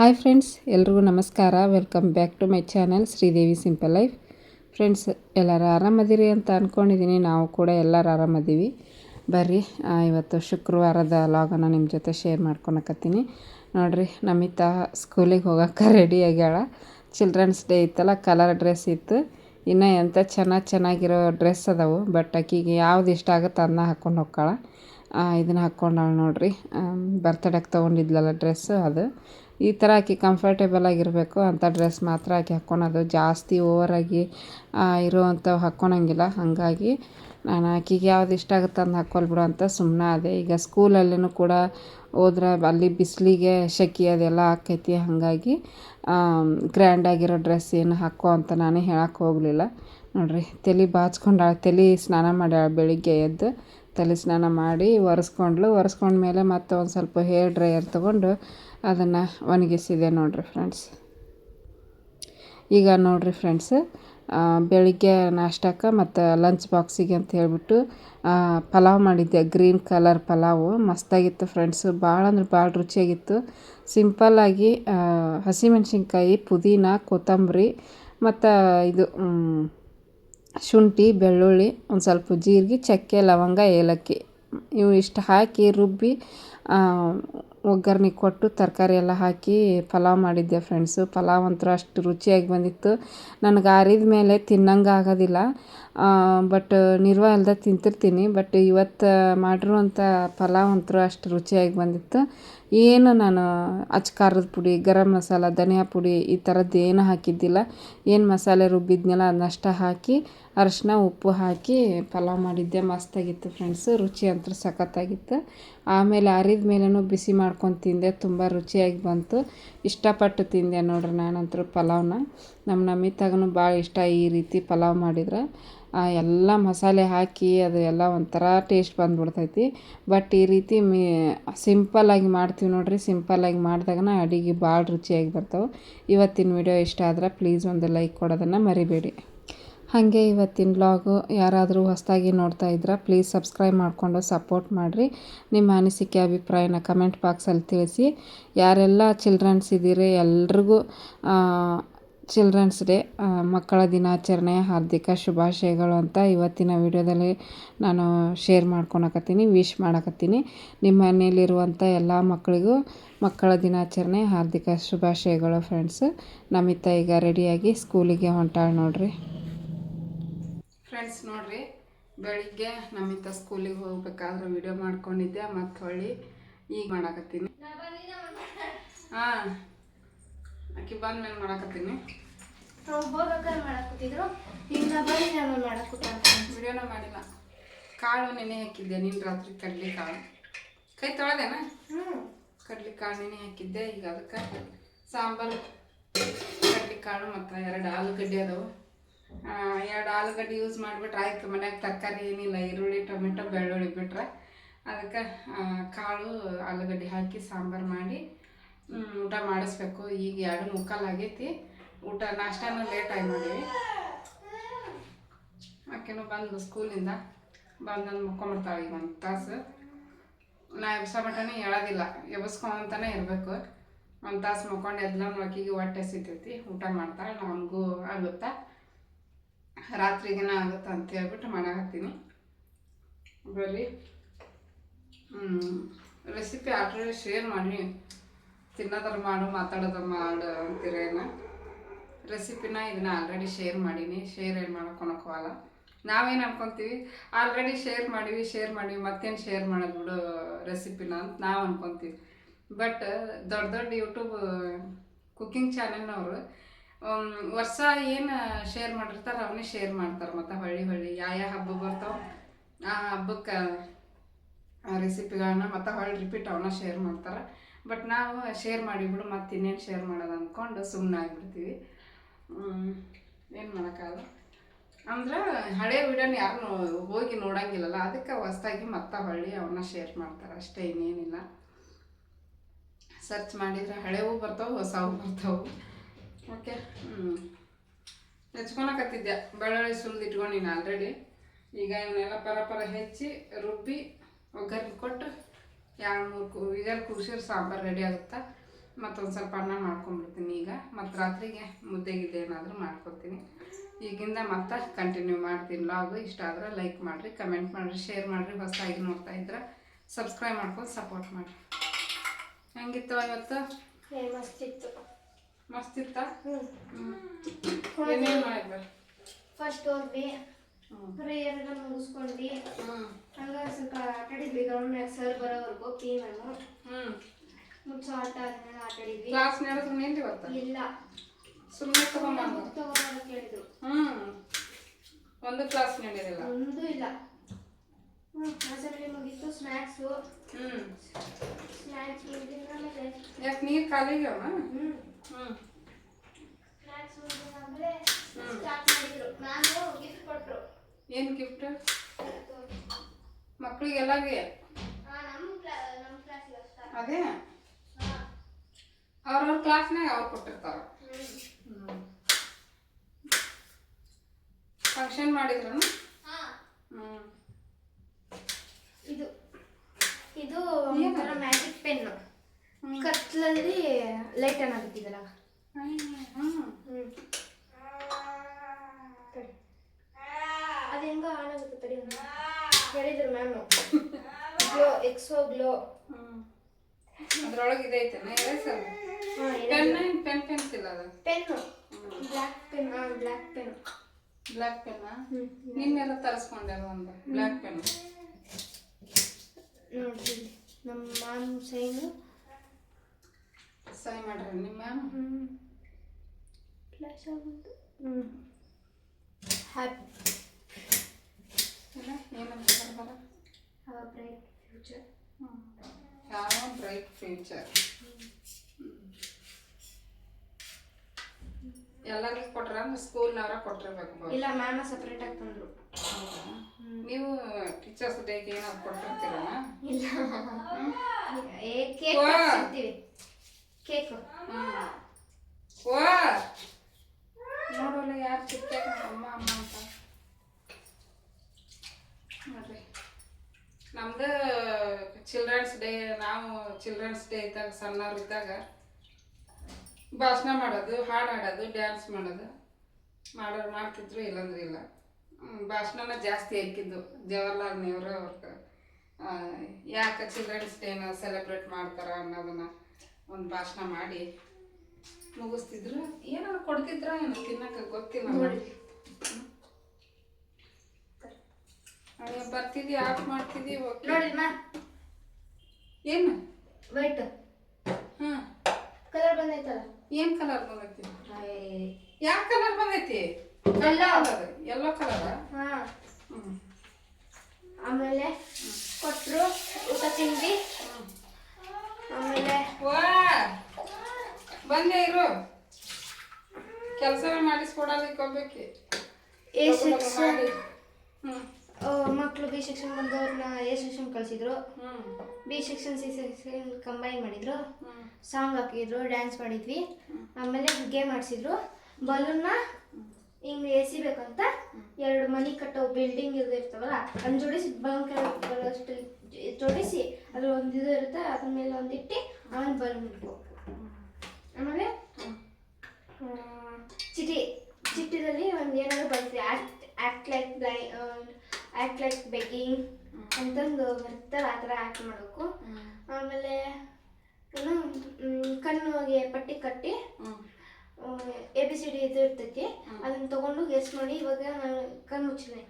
Hi friends, ಎಲ್ರಿಗೂ ನಮಸ್ಕಾರ. Welcome back to my channel Sridevi simple life. Friends, ಎಲ್ಲರೂ ಆರಾಮದಿರಿ ಅಂತ ಅಂದ್ಕೊಂಡಿದ್ದೀನಿ ನಾವು ಕೂಡ ಎಲ್ಲರೂ ಆರಾಮದೀವಿ ಬರ್ರಿ ಇವತ್ತು ಶುಕ್ರವಾರದ ಲಾಗನ್ನು ನಿಮ್ಮ ಜೊತೆ ಶೇರ್ ಮಾಡ್ಕೊಳಕತ್ತೀನಿ ನೋಡಿರಿ, ನಮಿತಾ ಸ್ಕೂಲಿಗೆ ಹೋಗೋಕೆ ರೆಡಿ ಆಗ್ಯಾಳ. ಚಿಲ್ಡ್ರನ್ಸ್ ಡೇ ಇತ್ತಲ್ಲ ಕಲರ್ ಡ್ರೆಸ್ ಇತ್ತು. ಇನ್ನು ಎಂಥ ಚೆನ್ನಾಗಿ ಚೆನ್ನಾಗಿರೋ ಡ್ರೆಸ್ ಅದಾವು ಬಟ್ ಆಕಿಗೆ ಯಾವ್ದು ಇಷ್ಟ ಆಗುತ್ತೆ ಅದನ್ನ ಹಾಕ್ಕೊಂಡು ಹೋಗ್ತಾಳ ಇದನ್ನ ಹಾಕ್ಕೊಂಡಾಳ ನೋಡಿರಿ. ಬರ್ತಡೇಗೆ ತೊಗೊಂಡಿದ್ಲಲ್ಲ ಡ್ರೆಸ್ಸು ಅದು. ಈ ಥರ ಹಾಕಿ ಕಂಫರ್ಟೇಬಲ್ ಆಗಿರಬೇಕು ಅಂಥ ಡ್ರೆಸ್ ಮಾತ್ರ ಆಕೆ ಹಾಕ್ಕೊಳೋದು. ಜಾಸ್ತಿ ಓವರಾಗಿ ಇರುವಂಥವು ಹಾಕ್ಕೊಳಂಗಿಲ್ಲ. ಹಾಗಾಗಿ ನಾನು ಆಕಿಗೆ ಯಾವ್ದು ಇಷ್ಟ ಆಗುತ್ತೆ ಅದನ್ನ ಹಾಕ್ಕೊಳ್ಬಿಡು ಅಂತ ಸುಮ್ಮನೆ ಅದೇ ಈಗ ಸ್ಕೂಲಲ್ಲೂ ಕೂಡ ಹೋದ್ರೆ ಅಲ್ಲಿ ಬಿಸಿಲಿಗೆ ಶೆಕೆ ಅದೆಲ್ಲ ಆಕೈತಿ. ಹಾಗಾಗಿ ಗ್ರ್ಯಾಂಡಾಗಿರೋ ಡ್ರೆಸ್ ಏನು ಹಾಕೋ ಅಂತ ನಾನೇ ಹೇಳಕ್ಕೆ ಹೋಗಲಿಲ್ಲ. ನೋಡಿರಿ, ತಲೆ ಬಾಚ್ಕೊಂಡು ತಲೆ ಸ್ನಾನ ಮಾಡ್ಯಾಳ ಬೆಳಿಗ್ಗೆ ಎದ್ದು. ತಲೆ ಸ್ನಾನ ಮಾಡಿ ಒರೆಸ್ಕೊಂಡ್ಳು ಒರೆಸ್ಕೊಂಡ್ಮೇಲೆ ಮತ್ತೆ ಒಂದು ಸ್ವಲ್ಪ ಹೇರ್ ಡ್ರೈಯರ್ ತೊಗೊಂಡು ಅದನ್ನು ಒಣಗಿಸಿದೆ ನೋಡಿರಿ ಫ್ರೆಂಡ್ಸ್. ಈಗ ನೋಡಿರಿ ಫ್ರೆಂಡ್ಸ್ ಬೆಳಿಗ್ಗೆ ನಾಷ್ಟಕ್ಕೆ ಮತ್ತು ಲಂಚ್ ಬಾಕ್ಸಿಗೆ ಅಂತ ಹೇಳಿಬಿಟ್ಟು ಪಲಾವ್ ಮಾಡಿದ್ದೆ. Green colour pulao. ಮಸ್ತಾಗಿತ್ತು ಫ್ರೆಂಡ್ಸು. ಭಾಳ ಅಂದ್ರೆ ಭಾಳ ರುಚಿಯಾಗಿತ್ತು. ಸಿಂಪಲ್ಲಾಗಿ ಹಸಿಮೆಣ್ಸಿನ್ಕಾಯಿ, ಪುದೀನ, ಕೊತ್ತಂಬರಿ, ಮತ್ತು ಇದು ಶುಂಠಿ, ಬೆಳ್ಳುಳ್ಳಿ, ಒಂದು ಸ್ವಲ್ಪ ಜೀರಿಗೆ, ಚಕ್ಕೆ, ಲವಂಗ, ಏಲಕ್ಕಿ. ಇವು ಇಷ್ಟು ಹಾಕಿ ರುಬ್ಬಿ ಒಗ್ಗರಣೆ ಕೊಟ್ಟು ತರಕಾರಿ ಎಲ್ಲ ಹಾಕಿ ಪಲಾವ್ ಮಾಡಿದ್ದೆ ಫ್ರೆಂಡ್ಸು ಪಲಾವ್ ಅಂತೂ ಅಷ್ಟು ರುಚಿಯಾಗಿ ಬಂದಿತ್ತು. ನನಗೆ ಆರಿದ ಮೇಲೆ ತಿನ್ನಂಗೆ ಆಗೋದಿಲ್ಲ. ಬಟ್ ನಿರ್ವ ಇಲ್ದೆ ತಿಂತಿರ್ತೀನಿ. ಬಟ್ ಇವತ್ತು ಮಾಡಿರುವಂಥ ಪಲಾವ್ ಅಂತೂ ಅಷ್ಟು ರುಚಿಯಾಗಿ ಬಂದಿತ್ತು. ಏನು ನಾನು ಅಚ್ಚಕಾರದ ಪುಡಿ, ಗರಂ ಮಸಾಲ, ಧನಿಯಾ ಪುಡಿ ಈ ಥರದ್ದು ಏನು ಹಾಕಿದ್ದಿಲ್ಲ. ಏನು ಮಸಾಲೆ ರುಬ್ಬಿದ್ನಲ್ಲ ಅದನ್ನಷ್ಟ ಹಾಕಿ, ಅರಶಿನ, ಉಪ್ಪು ಹಾಕಿ ಪಲಾವ್ ಮಾಡಿದ್ದೆ. ಮಸ್ತಾಗಿತ್ತು ಫ್ರೆಂಡ್ಸು ರುಚಿ ಅಂತೂ ಸಖತ್ತಾಗಿತ್ತು. ಆಮೇಲೆ ಅರಿದ ಮೇಲೂ ಬಿಸಿ ಮಾಡ್ಕೊಂಡು ತಿಂದೆ. ತುಂಬ ರುಚಿಯಾಗಿ ಬಂತು. ಇಷ್ಟಪಟ್ಟು ತಿಂದೆ ನೋಡ್ರಿ ನಾನಂತೂ ಪಲಾವ್ನ. ನಮ್ಮ ನಮಿತಾಗೂ ಭಾಳ ಇಷ್ಟ ಈ ರೀತಿ ಪಲಾವ್ ಮಾಡಿದ್ರೆ. ಎಲ್ಲ ಮಸಾಲೆ ಹಾಕಿ ಅದು ಎಲ್ಲ ಒಂಥರ ಟೇಸ್ಟ್ ಬಂದ್ಬಿಡ್ತೈತಿ. ಬಟ್ ಈ ರೀತಿ ಮೀ ಸಿಂಪಲ್ಲಾಗಿ ಮಾಡ್ತೀವಿ ನೋಡಿರಿ ಸಿಂಪಲ್ಲಾಗಿ ಮಾಡಿದಾಗನ ಅಡುಗೆ ಭಾಳ ರುಚಿಯಾಗಿ ಬರ್ತವೆ. ಇವತ್ತಿನ ವಿಡಿಯೋ ಇಷ್ಟ ಆದ್ರೆ ಪ್ಲೀಸ್ ಒಂದು ಲೈಕ್ ಕೊಡೋದನ್ನು ಮರಿಬೇಡಿ. ಹಾಗೆ ಇವತ್ತಿನ ಬ್ಲಾಗು ಯಾರಾದರೂ ಹೊಸದಾಗಿ ನೋಡ್ತಾ ಇದ್ರೆ ಪ್ಲೀಸ್ ಸಬ್ಸ್ಕ್ರೈಬ್ ಮಾಡಿಕೊಂಡು ಸಪೋರ್ಟ್ ಮಾಡಿರಿ. ನಿಮ್ಮ ಅನಿಸಿಕೆ, ಅಭಿಪ್ರಾಯನ ಕಮೆಂಟ್ ಬಾಕ್ಸಲ್ಲಿ ತಿಳಿಸಿ. ಯಾರೆಲ್ಲ ಚಿಲ್ಡ್ರನ್ಸ್ ಇದ್ದೀರಿ ಎಲ್ರಿಗೂ ಚಿಲ್ಡ್ರನ್ಸ್ ಡೇ ಮಕ್ಕಳ ದಿನಾಚರಣೆ ಹಾರ್ದಿಕ ಶುಭಾಶಯಗಳು ಅಂತ ಇವತ್ತಿನ ವಿಡಿಯೋದಲ್ಲಿ ನಾನು ಶೇರ್ ಮಾಡ್ಕೊಳಕತ್ತೀನಿ ವಿಶ್ ಮಾಡಕತ್ತೀನಿ. ನಿಮ್ಮ ಮನೆಯಲ್ಲಿರುವಂಥ ಎಲ್ಲ ಮಕ್ಕಳಿಗೂ ಮಕ್ಕಳ ದಿನಾಚರಣೆ ಹಾರ್ದಿಕ ಶುಭಾಶಯಗಳು ಫ್ರೆಂಡ್ಸ್ ನಮಿತ ಈಗ ರೆಡಿಯಾಗಿ ಸ್ಕೂಲಿಗೆ ಹೊಂಟಾಳೆ ನೋಡ್ರಿ. ಫ್ರೆಂಡ್ಸ್ ನೋಡ್ರಿ ಬೆಳಿಗ್ಗೆ ನಮಿತ ಸ್ಕೂಲಿಗೆ ಹೋಗ್ಬೇಕಾದ್ರೆ ವಿಡಿಯೋ ಮಾಡ್ಕೊಂಡಿದ್ದೆ ಮತ್ತು ಹೊಳ್ಳಿ ಈಗ ಮಾಡಕತ್ತೀನಿ. ಹಾಂ. ಆಕಿ ಬಂದ್ಮೇಲೆ ಮಾಡಾಕತ್ತೀನಿ. ಮಾಡಾಕತ್ತಿದ್ರು. ಬಂದು ನಾನು ಮಾಡಾಕತ್ತ ವಿಡಿಯೋನ ಮಾಡಿಲ್ಲ. ಕಾಳು ನೆನೆ ಹಾಕಿದ್ದೆ ನಿನ್ನ ರಾತ್ರಿ ಕಡ್ಲಿ ಕಾಳು. ಕೈ ತೊಳೆದೇನ? ಹ್ಞೂ ಕಡ್ಲಿ ಕಾಳು ನೆನೆ ಹಾಕಿದ್ದೆ ಈಗ ಅದಕ್ಕೆ ಸಾಂಬಾರು ಕಡ್ಲಿ ಕಾಳು ಮತ್ತು ಎರಡು ಆಲೂಗಡ್ಡೆ ಅದಾವು. ಎರಡು ಆಲೂಗಡ್ಡೆ ಯೂಸ್ ಮಾಡಿಬಿಟ್ರೆ ಆಯ್ತು ಮನ್ಯಾಗ ತರಕಾರಿ ಏನಿಲ್ಲ ಈರುಳ್ಳಿ ಟೊಮೆಟೊ ಬೆಳ್ಳುಳ್ಳಿ ಬಿಟ್ರೆ ಅದಕ್ಕೆ ಕಾಳು ಆಲೂಗಡ್ಡೆ ಹಾಕಿ ಸಾಂಬಾರು ಮಾಡಿ ಊಟ ಮಾಡಿಸ್ಬೇಕು. ಈಗ ಎರಡು ಮುಕ್ಕಾಲು ಆಗೈತಿ. ಊಟ ನಾಷ್ಟಾನು ಲೇಟಾಗಿ ಮಾಡೀವಿ. ಆಕೆನೂ ಬಂದು ಸ್ಕೂಲಿಂದ. ಬಂದು ಮುಕ್ಕೊಂಬಿಡ್ತಾಳೆ ಈಗ ಒಂದು ತಾಸು. ನಾ ಎಬ್ಸ ಮಟನೇ ಹೇಳೋದಿಲ್ಲ. ಎಬ್ಸ್ಕೊಂತಾನೆ ಇರಬೇಕು. ಒಂದು ತಾಸು ಮುಕ್ಕೊಂಡು ಎದ್ಲ ಆಕಿಗೆ ಹೊಟ್ಟೆ ಸಿಗ್ತೈತಿ ಊಟ ಮಾಡ್ತಾಳೆ. ನಮಗೂ ಆಗುತ್ತಾ? ರಾತ್ರಿಗೆನ ಆಗುತ್ತೆ ಅಂತ ಹೇಳ್ಬಿಟ್ಟು ಮಾಡಾಕತ್ತೀನಿ ಬರ್ರಿ. ರೆಸಿಪಿ ಆಲ್ರೆಡಿ ಶೇರ್ ಮಾಡಿ ತಿನ್ನೋದ್ರ ಮಾಡು, ಮಾತಾಡೋದ್ರ ಮಾಡು ಅಂತೀರೇನ? ರೆಸಿಪಿನ ಇದನ್ನ ಆಲ್ರೆಡಿ ಶೇರ್ ಮಾಡೀನಿ. ಶೇರ್ ಏನು ಮಾಡ್ಕೊಳಕ್ಕೆ ಹೋಗಲ್ಲ. ನಾವೇನು ಅನ್ಕೊಂತೀವಿ? ಆಲ್ರೆಡಿ ಶೇರ್ ಮಾಡೀವಿ ಶೇರ್ ಮಾಡೀವಿ, ಮತ್ತೇನು ಶೇರ್ ಮಾಡೋದು ಬಿಡು ರೆಸಿಪಿನ ಅಂತ ನಾವು ಅನ್ಕೊಂತೀವಿ. ಬಟ್ ದೊಡ್ಡ ದೊಡ್ಡ ಯೂಟ್ಯೂಬ್ ಕುಕ್ಕಿಂಗ್ ಚಾನೆಲ್ನವರು ವರ್ಷ ಏನು ಶೇರ್ ಮಾಡಿರ್ತಾರೆ ಅವನ್ನೇ ಶೇರ್ ಮಾಡ್ತಾರೆ ಮತ್ತು ಹೊಳ್ಳಿ ಹೊಳ್ಳಿ. ಯಾವ ಯಾವ ಹಬ್ಬ ಬರ್ತಾವೆ ಆ ಹಬ್ಬಕ್ಕೆ ರೆಸಿಪಿಗಳನ್ನ ಮತ್ತು ಹೊಳ್ಳಿ ರಿಪೀಟ್ ಅವನ್ನ ಶೇರ್ ಮಾಡ್ತಾರೆ. ಬಟ್ ನಾವು ಶೇರ್ ಮಾಡಿಬಿಡು, ಮತ್ತೆ ಇನ್ನೇನು ಶೇರ್ ಮಾಡೋದು ಅಂದ್ಕೊಂಡು ಸುಮ್ಮನೆ ಆಗಿಬಿಡ್ತೀವಿ. ಏನು ಮಾಡೋಕ್ಕಾಗಲ್ಲ. ಅಂದ್ರೆ ಹಳೆ ವಿಡಿಯೋನ ಯಾರು ಹೋಗಿ ನೋಡೋಂಗಿಲ್ಲಲ್ಲ, ಅದಕ್ಕೆ ಹೊಸ್ದಾಗಿ ಮತ್ತೆ ಹೊಳ್ಳಿ ಅವನ್ನ ಶೇರ್ ಮಾಡ್ತಾರೆ, ಅಷ್ಟೇ ಇನ್ನೇನಿಲ್ಲ. ಸರ್ಚ್ ಮಾಡಿದರೆ ಹಳೆವು ಬರ್ತಾವೆ ಹೊಸವು ಬರ್ತಾವೆ. ಓಕೆ ಹೆಚ್ಕೊಳಕತ್ತಿದ್ದೆ ಬೆಳ್ಳುಳ್ಳಿ ಸುಲಿದು ನೀನು ಆಲ್ರೆಡಿ ಈಗ ಇವನ್ನೆಲ್ಲ ಪರ ಪರ ಹೆಚ್ಚಿ ರುಬ್ಬಿ ಒಗ್ಗರಣೆ ಕೊಟ್ಟು ಎರಡು ಮೂರು ಕು ಕುದಿಸಿದ್ರೆ ಸಾಂಬಾರು ರೆಡಿ ಆಗುತ್ತೆ? ಮತ್ತೊಂದು ಸ್ವಲ್ಪ ಅನ್ನ ಮಾಡ್ಕೊಂಡ್ಬಿಡ್ತೀನಿ ಈಗ. ಮತ್ತು ರಾತ್ರಿಗೆ ಮುದ್ದೆ ಗಿದ್ದೆ ಏನಾದರೂ ಮಾಡ್ಕೊತೀನಿ ಈಗಿಂದ ಮತ್ತೆ ಕಂಟಿನ್ಯೂ ಮಾಡ್ತೀನಿ ಲಾಗು ಇಷ್ಟ ಆದರೆ ಲೈಕ್ ಮಾಡಿರಿ ಕಮೆಂಟ್ ಮಾಡಿರಿ ಶೇರ್ ಮಾಡಿರಿ. ಹೊಸದಾಗಿ ನೋಡ್ತಾ ಇದ್ರೆ ಸಬ್ಸ್ಕ್ರೈಬ್ ಮಾಡ್ಕೊಂಡು ಸಪೋರ್ಟ್ ಮಾಡಿರಿ. ಹೆಂಗಿತ್ತು ಇವತ್ತು? ಮಸ್ತಿತ್ತು ಮಸ್ತಿತ್ತ ಏನೇನು ಮಾಡಿದ್ರೆ? ಫಸ್ಟ್ ಹೋದ್ವಿ. ಹ್ಞೂ ಪ್ರೇಯರ್ ಮುಗಿಸ್ಕೊಂಡ್ವಿ ಹ್ಞೂ ಹಂಗ ಸ್ವಲ್ಪ ಆಟ ಆಡಿದ್ವಿ ಗ್ರೌಂಡ್ನಾಗ ಸರ್ ಪಿ ಮ್ಯಾಮು ಹ್ಞೂ ಮುಚ್ಚೋ ಆಟ ಆಟ ಆಡಿದ್ವಿ ಕ್ಲಾಸ್ ನಡೆದ್ರು ಸುಮ್ಮನೆ ಇವತ್ತು ಇಲ್ಲ. ಸುಮ್ಮನೆ ತಗೊಂಬಂದು ಬುಕ್ ತಗೊಂಡು ಕೇಳಿದ್ರು. ಒಂದು ಕ್ಲಾಸ್ ನಡೆಯೋದಿಲ್ಲ ಒಂದೂ ಇಲ್ಲ. ಅಸೆಂಬ್ಲಿ ಮುಗೀತು ಸ್ನ್ಯಾಕ್ಸು ಹ್ಞೂ ಸ್ನ್ಯಾಕ್ಸ್ ಮುಗಿದ್ಮೇಲೆ ಯಾಕೆ ನೀರು ಖಾಲಿಗ್ಯಾವ ಹ್ಞೂ ಹ್ಞೂ ಸ್ನ್ಯಾಕ್ಸ್ ಮುಗಿದ್ಮೇಲೆ ಸ್ಟಾರ್ಟ್ ಮಾಡಿದ್ರು. ನಾನು ಗಿಫ್ಟ್ ಕೊಟ್ಟರು ಏನು ಗಿಫ್ಟ್ ನಮ್ಮ ಅಷ್ಟ ಅದೇ? ಅವ್ರವ್ರ ಕ್ಲಾಸ್ನಾಗ ಅವ್ರು ಕೊಟ್ಟಿರ್ತಾರ. ಫಂಕ್ಷನ್ ಮಾಡಿದ್ರು ಇದು ಇದು? ಒಂಥರ ಮ್ಯಾಜಿಕ್ ಪೆನ್ ಕತ್ಲಲ್ಲಿ ಲೈಟ್ ಅನ್ನ ಆಗುತ್ತಿದ್ದಲ್ಲ ಹ್ಞೂ ಹ್ಞೂ ಅದು ಹೆಂಗ ಆನ್ ಆಗುತ್ತೆ ತಡಿ ಒಂದು. ಹೇಳಿದ್ರು ಮ್ಯಾಮು ಗ್ಲೋ ಎಕ್ಸೋ ಗ್ಲೋ ಹ್ಞೂ ಅದ್ರೊಳಗೆ ಇದೈತೆ ಪೆನ್ ಪೆನ್ ಪೆನ್ಸಿಲ್ ಅದು. ಪೆನ್ನು. ಬ್ಲ್ಯಾಕ್ ಪೆನ್ ಹಾಂ ಬ್ಲ್ಯಾಕ್ ಪೆನ್ ಬ್ಲ್ಯಾಕ್ ಪೆನ್ ನಿನ್ನೆಲ್ಲ ತರಿಸ್ಕೊಂಡೆ ಒಂದು ಬ್ಲ್ಯಾಕ್ ಪೆನ್ ನೋಡ್ರಿ ನಮ್ಮ ಮ್ಯಾಮ್ ಸೈನು. ಸೈ ಮಾಡ್ರಿ ನಿಮ್ಮ ಹ್ಞೂ ಫ್ಲಾಶ್ ಆಗುತ್ತೆ ಹ್ಞೂ ಹ್ಯಾಪಿ ಏನಂತ ಬರ್ಬಾರ have bright future bright future ಎಲ್ಲರಿಗೂ ಕೊಟ್ರ? ಅಂದ್ರೆ ಸ್ಕೂಲ್ನವ್ರ ಕೊಟ್ಟಿರ್ಬೇಕು ಇಲ್ಲ ಮ್ಯಾಮ ಸಪ್ರೇಟ್ ಆಗಿ ತಂದ್ರು. ನೀವು ಟೀಚರ್ಸ್ ಡೇಗೆ ಏನಾದ್ರು ಕೊಟ್ಟಿರ್ತೀರಣ್ಣ? ಇಲ್ಲ. ಏ ಕೇಕ್ ಕೇಕ್ ಓ ನೋಡೋಲ್ಲ ಯಾರು ಚಿಕ್ಕ ಅಮ್ಮ ಅಮ್ಮ ಅಂತ ನೋಡ್ರಿ ನಮ್ದು ಚಿಲ್ಡ್ರನ್ಸ್ ಡೇ ನಾವು ಚಿಲ್ಡ್ರನ್ಸ್ ಡೇ ಇದ್ದಾಗ ಸಣ್ಣವ್ರಿದ್ದಾಗ ಭಾಷಣ ಮಾಡೋದು ಹಾಡು ಹಾಡೋದು ಡ್ಯಾನ್ಸ್ ಮಾಡೋದು. ಮಾಡೋರು ಮಾಡ್ತಿದ್ರು ಇಲ್ಲಂದ್ರೆ ಇಲ್ಲ. ಭಾಷಣನ ಜಾಸ್ತಿ ಹಾಕಿದ್ದು ಜವಾಹರ್ಲಾಲ್ ನೆಹರು ಅವ್ರ ಯಾಕೆ ಚಿಲ್ಡ್ರನ್ಸ್ ಡೇನ ಸೆಲೆಬ್ರೇಟ್ ಮಾಡ್ತಾರ ಅನ್ನೋದನ್ನ ಒಂದು ಭಾಷಣ ಮಾಡಿ ಮುಗಿಸ್ತಿದ್ರು. ಏನಾದ್ರು ಕೊಡ್ತಿದ್ರ ಏನು ತಿನ್ನಕ್ಕೆ ಗೊತ್ತಿಲ್ಲ. ನೋಡಿ. ಅಯ್ಯೋ, ಬರ್ತಿದ್ದಿ ಆಫ್ ಮಾಡ್ತಿದ್ದಿ ಓಕೆ. ನೋಡಿ ಮಾ. ಏನು? ವೈಟ್ ಹಾಂ. ಕಲರ್ ಬಂದೈತಲ್ಲ? ಏನು ಕಲರ್ ಬಂದೈತಿ. ಯಾವ ಕಲರ್ ಬಂದೈತಿ? Yellow. ಎಲ್ಲೋ ಕಲರ್ ಹಾ. ಹ್ಞೂ ಆಮೇಲೆ ಕೊಟ್ರು ಊಟ ತಿಂದ್ವಿ ಆಮೇಲೆ ವಾ ಬಂದೆ ಇರು ಕೆಲಸವೇ ಮಾಡಿಸ್ಕೊಡೋದಕ್ಕೆ ಹೋಗ್ಬೇಕಿ ಎ ಸೆಕ್ಷನ್ ಹ್ಞೂ ಮಕ್ಕಳು ಬಿ ಸೆಕ್ಷನ್ ಬಂದವ್ರನ್ನ ಎ ಸೆಕ್ಷನ್ ಕಳಿಸಿದ್ರು ಹ್ಞೂ B section C section combine ಮಾಡಿದ್ರು ಸಾಂಗ್ ಹಾಕಿದ್ರು ಡ್ಯಾನ್ಸ್ ಮಾಡಿದ್ವಿ. ಆಮೇಲೆ ಗೇಮ್ ಆಡಿಸಿದ್ರು ಬಲೂನ್ನ ಹಿಂಗೆ ಎಸಿಬೇಕಂತ ಎರಡು ಮನಿ ಕಟ್ಟೋ ಬಿಲ್ಡಿಂಗ್ ಇದು ಇರ್ತಾವಲ್ಲ ಅದನ್ನ ಜೋಡಿಸಿ ಬಲೂನ್ ಬರೋಷ್ಟು ಜೋಡಿಸಿ ಅದ್ರ ಒಂದು ಇದು ಇರುತ್ತೆ ಅದ್ರ ಮೇಲೆ ಒಂದು ಇಟ್ಟು ಆಮೇಲೆ ಬಲೂನ್ ಇಡ್ಬೇಕು ಆಮೇಲೆ ಚಿಟಿ ಚಿಟ್ಟಿದಲ್ಲಿ ಒಂದು ಏನಾದ್ರು ಬರ್ತೀವಿ ಆಕ್ಟ್ ಆ್ಯಕ್ಟ್ ಲೈಕ್ ಬ್ಲೈ ಆಕ್ಟ್ ಲೈಕ್ ಬೆಗ್ಗಿಂಗ್ ಅಂತಂದು ಬರ್ತಲ್ಲ ಆ ಥರ ಆ್ಯಕ್ಟ್ ಮಾಡಬೇಕು. ಆಮೇಲೆ ಏನು ಕಣ್ಣಿಗೆ ಪಟ್ಟಿ ಕಟ್ಟಿ ಎ ಬಿ ಸಿ ಡಿ ಇದು ಇರ್ತೈತಿ. ಅದನ್ನ ತಗೊಂಡು ಗೆಸ್ಟ್ ಮಾಡಿ ಇವಾಗ ನಾನು ಕಣ್ಣು ಮುಚ್ಚಿದೆ.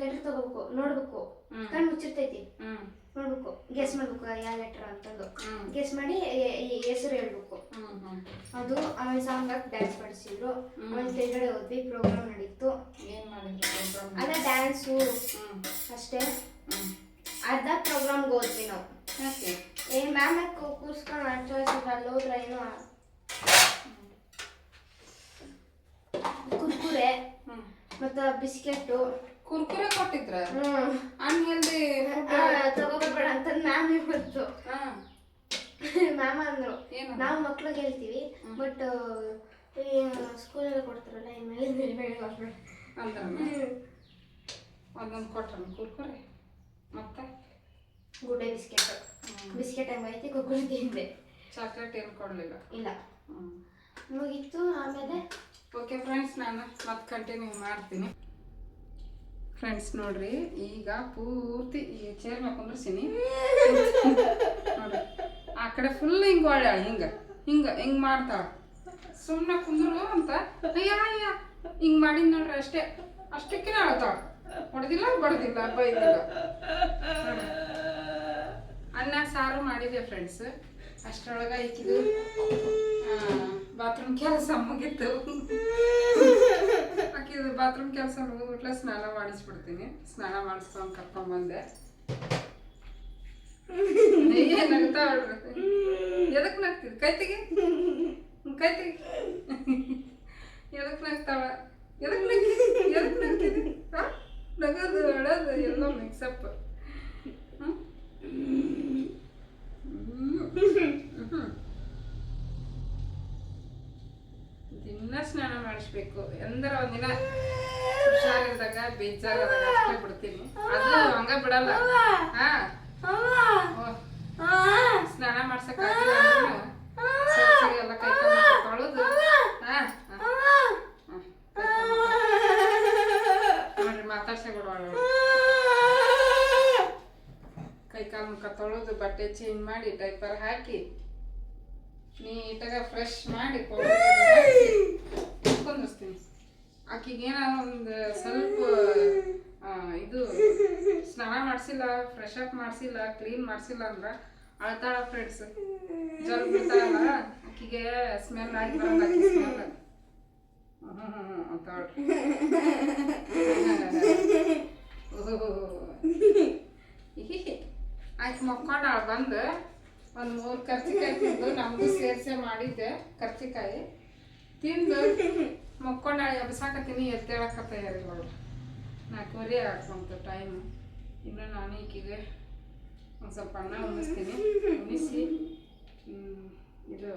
ಲೆಟರ್ ತಗೋಬೇಕು ನೋಡ್ಬೇಕು. ಕಣ್ಣು ಮುಚ್ಚಿರ್ತೈತಿ. ನೋಡ್ಬೇಕು ಗೆಸ್ ಮಾಡ್ಬೇಕು ಯಾವ ಲೆಟರ್ ಅಂತಂದು. ಗೆಸ್ ಮಾಡಿ ಹೆಸರು ಹೇಳ್ಬೇಕು. ಅದು ಆಮೇಲೆ ಸಾಂಗ್ ಹಾಕಿ ಡ್ಯಾನ್ಸ್ ಮಾಡಿಸಿದ್ರು. ಆಮೇಲೆ ಕೆಳಗಡೆ ಹೋದ್ವಿ ಪ್ರೋಗ್ರಾಮ್ ನಡೀತು. ಏನು ಮಾಡಿದ್ರು ಪ್ರೋಗ್ರಾಮ್ ಅದೇ ಡ್ಯಾನ್ಸು ಅಷ್ಟೇ. ಅರ್ಧ ಪ್ರೋಗ್ರಾಮ್ಗೆ ಹೋದ್ವಿ ನಾವು. ಏ ಮ್ಯಾಮ್ ಕೂರ್ಸ್ಕೊಂಡು ಆಚರಿಸಿದ್ರು ಅಲ್ಲಿ ಹೋದ್ರೆ ಏನೋ? ಕುರ್ಕುರೆ ಮತ್ತು ಬಿಸ್ಕೆಟ್ಟು. ಕುರ್ಕುರೆ ಕೊಟ್ಟಿದ್ರ ಹ್ಞೂ ಅನ್ಹೆಲ್ದಿ. ತಗೋಬೇಡ ಅಂತ ಮ್ಯಾಮ್ ಇವತ್ತು ಹಾಂ. ಮ್ಯಾಮ್ ಅಂದ್ರು. ನಾವು ಮಕ್ಳಿಗೆ ಹೇಳ್ತೀವಿ ಬಟ್ ಸ್ಕೂಲಲ್ಲಿ ಕೊಡ್ತಾರಲ್ಲ ಇನ್ಮೇಲೆ ಮೇಲೆ ಮೇಲೆ ಕೊಡ್ಬೇಡ ಅಂದ್ರಮ್ಮ ಒಂದೊಂದು ಕೊಟ್ರ ಕುರ್ಕುರೆ? ಮತ್ತೆ? ಗುಡ್ಡೆ ಬಿಸ್ಕೆಟ್. ಬಿಸ್ಕೆಟ್ ಹೆಂಗೈತಿ ಕುರ್ಕುರೆ ತಿಂದೆ. ಚಾಕ್ಲೇಟ್ ಏನು ಕೊಡಲಿಲ್ಲ? ಇಲ್ಲ. ಮುಗಿತ್ತು ಆಮೇಲೆ? ಓಕೆ ಫ್ರೆಂಡ್ಸ್ ನಾನು ಮತ್ತೆ ಕಂಟಿನ್ಯೂ ಮಾಡ್ತೀನಿ. ಫ್ರೆಂಡ್ಸ್ ನೋಡ್ರಿ, ಈಗ ಪೂರ್ತಿ ಈ ಚೇರ್ ಮೇಲೆ ಕುಂದ್ರಸೀನಿ. ನೋಡ್ರಿ, ಆ ಕಡೆ ಫುಲ್ ಹಿಂಗೆ ಒಳ್ಳೆ ಹಿಂಗೆ ಹಿಂಗೆ ಹಿಂಗೆ ಮಾಡ್ತಾಳ. ಸುಮ್ಮನೆ ಕುಂದ್ರು ಅಂತ, ಅಯ್ಯ ಅಯ್ಯ, ಹಿಂಗೆ ಮಾಡಿದ್ ನೋಡ್ರಿ ಅಷ್ಟೇ. ಅಷ್ಟಕ್ಕೆ ಅಳ್ತಾಳ. ಹೊಡೆದಿಲ್ಲ, ಬಡದಿಲ್ಲ, ಬೈದಿಲ್ಲ. ಅನ್ನ, ಸಾರು ಮಾಡಿದೆ ಫ್ರೆಂಡ್ಸ್ ಅಷ್ಟರೊಳಗೆ ಈಕಿದು ಬಾತ್ರೂಮ್ ಕೆಲಸ ಮುಗಿತು. ಆಕಿದು ಬಾತ್ರೂಮ್ ಕೆಲಸ ಮುಗಿದ್ಬಿಟ್ಲೆ ಸ್ನಾನ ಮಾಡಿಸ್ಬಿಡ್ತೀನಿ. ಸ್ನಾನ ಮಾಡಿಸ್ಕೊಂಡು ಕರ್ಕೊಂಬಂದೆ. ಏನ್ ನಗ್ತಾ ಎದಕ್ ನಗ್ತಿದ್? ಕೈತಿಗೆ? ಕೈತಿಗೆ. ಎದಕ್ ನಾಗ್ತಾವ ಎದಕ್ ನಾಗ್ತಿದ್ ಎದಕ್ ನಾಗ್ತಿದ್? ನಗದು ಅಳೋದು ಎಲ್ಲ ಮಿಕ್ಸಪ್ ಹ್ಮ್ ಹ್ಮ್. ದಿನ ಸ್ನಾನ ಮಾಡಿಸ್ಬೇಕು ಎಂದರ ಒಂದಿನ ಹುಷಾರಿಲ್ದಾಗ ಬೇಜಾರದಾಗ ಅಷ್ಟೇ ಬಿಡ್ತೀನಿ ಅದು ಹಂಗ ಬಿಡಲ್ಲ ಹಾ ಓ, ಸ್ನಾನ ಮಾಡ್ಸಕ್ ಆಗಿಲ್ಲ ಅಂದ್ರೂ ಸ್ವಚ್ಛಗೆ ಎಲ್ಲ ಕೈ ಕಾಲ್ ಮುಖ ತೊಳೆದು ಹಾ ಹಾ, ಹಾ, ಕೈ ಕಾಲ್ ಮುಖ- ನೋಡ್ರಿ ಮಾತಾಡ್ಸೇ ಬಿಡೋಣ ಕೈ ಕಾಲು ಮುಖ ತೊಳೆದು ಬಟ್ಟೆ ಚೇಂಜ್ ಮಾಡಿ ಡೈಪರ್ ಹಾಕಿ ನೀಟಾಗ ಫ್ರೆಶ್ ಮಾಡಿ ಕುಂದಿಸ್ತೀನಿ ಆಕಿಗೆ ಏನಾರ ಒಂದು ಸ್ವಲ್ಪ ಆ, ಇದು ಸ್ನಾನ ಮಾಡಿಸಿಲ್ಲ ಫ್ರೆಶ್ ಅಪ್ ಮಾಡಿಸಿಲ್ಲ ಕ್ಲೀನ್ ಮಾಡಿಸಿಲ್ಲ ಅಂದ್ರೆ ಅಳ್ತಾಳ ಫ್ರೆಂಡ್ಸ್ ಜಲ್ ಬಿಡ್ತಾಳಲ್ಲ ಆಕಿಗೆ ಸ್ಮೆಲ್ ಆಗಿ ಬರಲ್ಲ ಆಕಿ ಸ್ಮೆಲ್ ಹ್ಞೂ ಹ್ಞೂ ಹ್ಞೂ ಅಂತಾಳ ಆಯ್ತು ಮಕ್ಕೊಂಡಾಳ ಬಂದು ಒಂದು ಮೂರು ಕರ್ಚಿಕಾಯಿ ತಿಂದು ನಮಗೂ ಸೇರ್ಸೆ ಮಾಡಿದ್ದೆ, ಕರ್ಚಿಕಾಯಿ. ತಿಂದು ಮಕ್ಕೊಂಡ ಎಬ್ಸಾಕತ್ತೀನಿ ಎದ್ದೇಳಕತ್ತ ಯಾರಿಗಳು ನಾಲ್ಕೂವರೆ ಆಗ್ಬಂತು ಟೈಮ್ ಇನ್ನು ನಾನು ಈಕಿಗೆ ಒಂದು ಸ್ವಲ್ಪ ಅನ್ನ ಉಣಿಸ್ತೀನಿ. ಉಣಿಸಿ ಇದು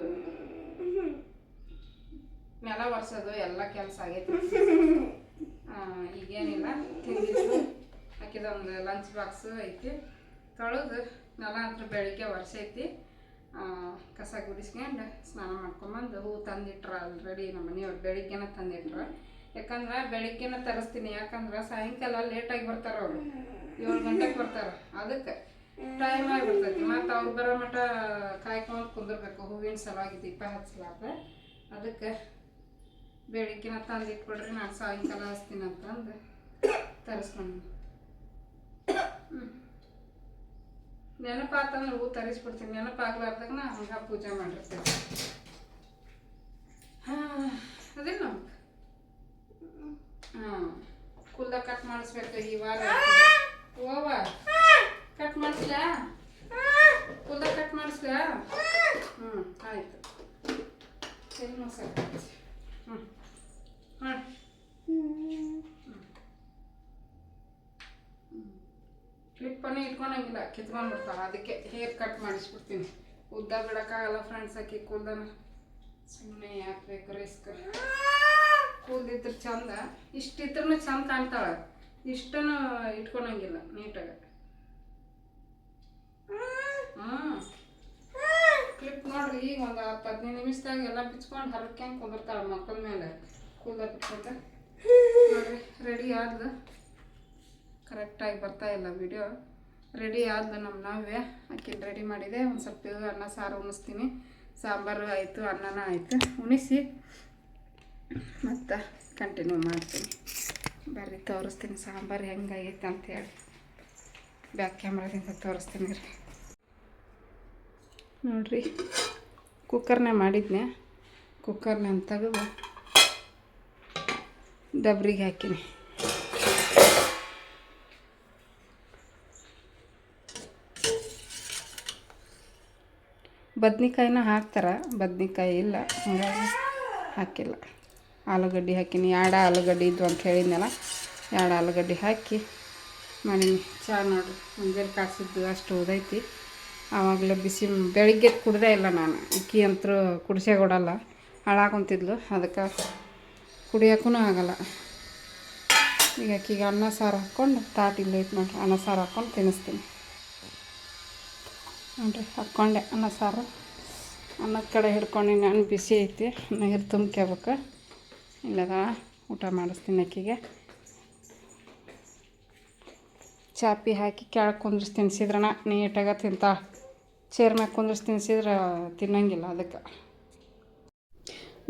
ನೆಲ ಒರೆಸೋದು ಎಲ್ಲ ಕೆಲಸ ಆಗೈತಿ. ಈಗೇನಿಲ್ಲ ತಿಂದಿದ್ದು ಹಾಕಿದೊಂದು ಲಂಚ್ ಬಾಕ್ಸು ಐತಿ. ತೊಳೆದು ನೆಲ ಅಂತ ಬೆಳಿಗ್ಗೆ ಒರೆಸೈತಿ. ಕಸ ಗುಡಿಸ್ಕೊಂಡು ಸ್ನಾನ ಮಾಡ್ಕೊಂಬಂದು ಹೂ ತಂದಿಟ್ರು ಆಲ್ರೆಡಿ ನಮ್ಮ ಮನೆಯವ್ರು ಬೆಳಿಗ್ಗೆನ ತಂದಿಟ್ರು. ಯಾಕಂದ್ರೆ ಬೆಳಿಗ್ಗೆನ ತರಿಸ್ತೀನಿ ಯಾಕಂದ್ರೆ ಸಾಯಂಕಾಲ ಲೇಟಾಗಿ ಬರ್ತಾರೆ ಅವರು. ಏಳು ಗಂಟೆಗೆ ಬರ್ತಾರೆ. ಅದಕ್ಕೆ ಟೈಮ್ ಆಗಿಬಿಡ್ತೈತಿ. ಮತ್ತು ಅವ್ರು ಬರೋ ಮಟ್ಟ ಕಾಯ್ಕೊಂಡು ಕುಂದಿರ್ಬೇಕು ಹೂವಿನ ಸಲುವಾಗಿ ದೀಪ ಹಚ್ಚಲಾರ್ದೆ ಅದಕ್ಕೆ ಬೆಳಿಗ್ಗೆನ ತಂದು ಇಟ್ಬಿಡ್ರಿ, ನಾನು ಸಾಯಂಕಾಲ ಹಚ್ತೀನಿ ಅಂತಂದು ತರಿಸ್ಕೊಂಡು ನೆನಪಾತಂದ್ರೆ ಹೂ ತರಿಸ್ಬಿಡ್ತೀನಿ, ನೆನಪಾಗ್ಲಾರ್ದಾಗ ನಾ ಹಂಗ ಪೂಜೆ ಮಾಡಿರ್ತೇನೆ. ಹಾಂ ಅದೇ ನಮ್ಗೆ ಹಾಂ, ಕುಲ್ದ ಕಟ್ ಮಾಡಿಸ್ಬೇಕು ಈ ವಾರ. ಓವ ಕಟ್ ಮಾಡಿಸ್ಲಾ? ಕುಲ್ದ ಕಟ್ ಮಾಡಿಸ್ಲಾ? ಹ್ಞೂ ಆಯಿತು. ಸರಿ ಹ್ಞೂ ಹಾಂ ಕ್ಲಿಪ್ಪನ್ನು ಇಟ್ಕೊಳಂಗಿಲ್ಲ ಕಿತ್ಕೊಂಡ್ಬಿಡ್ತಾವ ಅದಕ್ಕೆ ಹೇರ್ ಕಟ್ ಮಾಡಿಸ್ಬಿಡ್ತೀನಿ. ಉದ್ದ ಬಿಡೋಕ್ಕಾಗಲ್ಲ ಫ್ರೆಂಡ್ಸ್ ಆಕಿ ಕೂದನ. ಸುಮ್ಮನೆ ಯಾಕೆ ಬೇಕು ರಿಸ್ಕ್ ಕೂದಿದ್ರೆ ಚಂದ. ಇಷ್ಟಿದ್ರೂ ಚಂದ ಕಾಣ್ತಾಳ. ಇಷ್ಟನ್ನು ಇಟ್ಕೊಳಂಗಿಲ್ಲ ನೀಟಾಗಿ ಹ್ಞೂ ಕ್ಲಿಪ್ ನೋಡ್ರಿ, ಈಗ ಒಂದು ಹತ್ತು ಹದಿನೈದು ನಿಮಿಷದಾಗ ಎಲ್ಲ ಬಿಚ್ಕೊಂಡು ಹರಕ್ಯಾಂಗ ಕುಂದಿರ್ತಾಳೆ ಮಕ್ಕಳ ಮೇಲೆ. ಕೂದಲ ಬಿಟ್ಕೊಂಡ ನೋಡ್ರಿ ರೆಡಿ ಆದ್ಲು ಕರೆಕ್ಟಾಗಿ ಬರ್ತಾ ಇಲ್ಲ ವಿಡಿಯೋ ರೆಡಿ ಆದ್ಲು ನಮ್ಮ ನಾವೇ ಅಕ್ಕಿ ರೆಡಿ ಮಾಡಿದೆ. ಒಂದು ಸ್ವಲ್ಪ ಅನ್ನ, ಸಾರು ಉಣಿಸ್ತೀನಿ. ಸಾಂಬಾರು ಆಯಿತು, ಅನ್ನನ ಆಯಿತು. ಉಣಿಸಿ. ಮತ್ತು ಕಂಟಿನ್ಯೂ ಮಾಡ್ತೀನಿ. ಬರ್ರಿ, ತೋರಿಸ್ತೀನಿ ಸಾಂಬಾರು ಹೆಂಗಾಗೈತೆ ಅಂತೇಳಿ ಬ್ಯಾಕ್ ಕ್ಯಾಮ್ರಾದಿಂದ ತೋರಿಸ್ತೀನಿ ರೀ ನೋಡ್ರಿ. ಕುಕ್ಕರ್ನ ಮಾಡಿದ್ನೆ. ಕುಕ್ಕರ್ನ ತೆಗೆದು ಡಬ್ರಿಗೆ ಹಾಕಿನಿ. ಬದ್ನಿಕಾಯಿನ ಹಾಕ್ತಾರೆ. ಬದ್ನಿಕಾಯಿ ಇಲ್ಲ, ಹಂಗಾಗಿ ಹಾಕಿಲ್ಲ. ಆಲೂಗಡ್ಡೆ ಹಾಕಿನಿ. ಎರಡು ಆಲೂಗಡ್ಡೆ ಇದ್ದು ಅಂತ ಹೇಳಿದ್ನಲ್ಲ, ಎರಡು ಆಲೂಗಡ್ಡೆ ಹಾಕಿ ಮಾಡೀನಿ. ಚಹಾ ನೋಡಿರಿ ಮುಂಜಾನೆ ಕಾಸಿದ್ದು ಅಷ್ಟು ಉದೈತಿ. ಆವಾಗಲೇ ಬಿಸಿ ಬೆಳಿಗ್ಗೆ ಕುಡ್ದೇ ಇಲ್ಲ ನಾನು. ಇಕ್ಕಿ ಅಂತೂ ಕುಡಿಸೇ ಕೊಡಲ್ಲ. ಹಾಳಾಕೊಂತಿದ್ಲು. ಅದಕ್ಕೆ ಕುಡಿಯೋಕ್ಕೂ ಆಗಲ್ಲ. ಈಗ ಅಕ್ಕಿಗೆ ಅನ್ನ ಸಾರು ಹಾಕ್ಕೊಂಡು ತಾಟ್ ಲೈಟ್ ನೋಡ್ರಿ ಅನ್ನ ಸಾರು ಹಾಕ್ಕೊಂಡು ತಿನ್ನಿಸ್ತೀನಿ. ನೋಡಿರಿ, ಹಾಕ್ಕೊಂಡೆ ಅನ್ನ ಸಾರು. ಅನ್ನದ ಕಡೆ ಹಿಡ್ಕೊಂಡು ನಾನು ಬಿಸಿ ಐತಿ. ನೀರು ತುಂಬ್ಕೋಬೇಕು ಇಲ್ಲದ ಊಟ ಮಾಡಿಸ್ತೀನಿ ಅಕ್ಕಿಗೆ. ಚಾಪಿ ಹಾಕಿ ಕೆಳಗೆ ಕುಂದ್ರಿಸ್ತೀನಿ. ತಿನ್ಸಿದ್ರಣ ನೀಟಾಗ ತಿಂತಾ. ಚೇರ್ ಮ್ಯಾಗ ಕುಂದ್ರಿಸಿ ತಿನ್ಸಿದ್ರೆ ತಿನ್ನಂಗಿಲ್ಲ ಅದಕ್ಕೆ.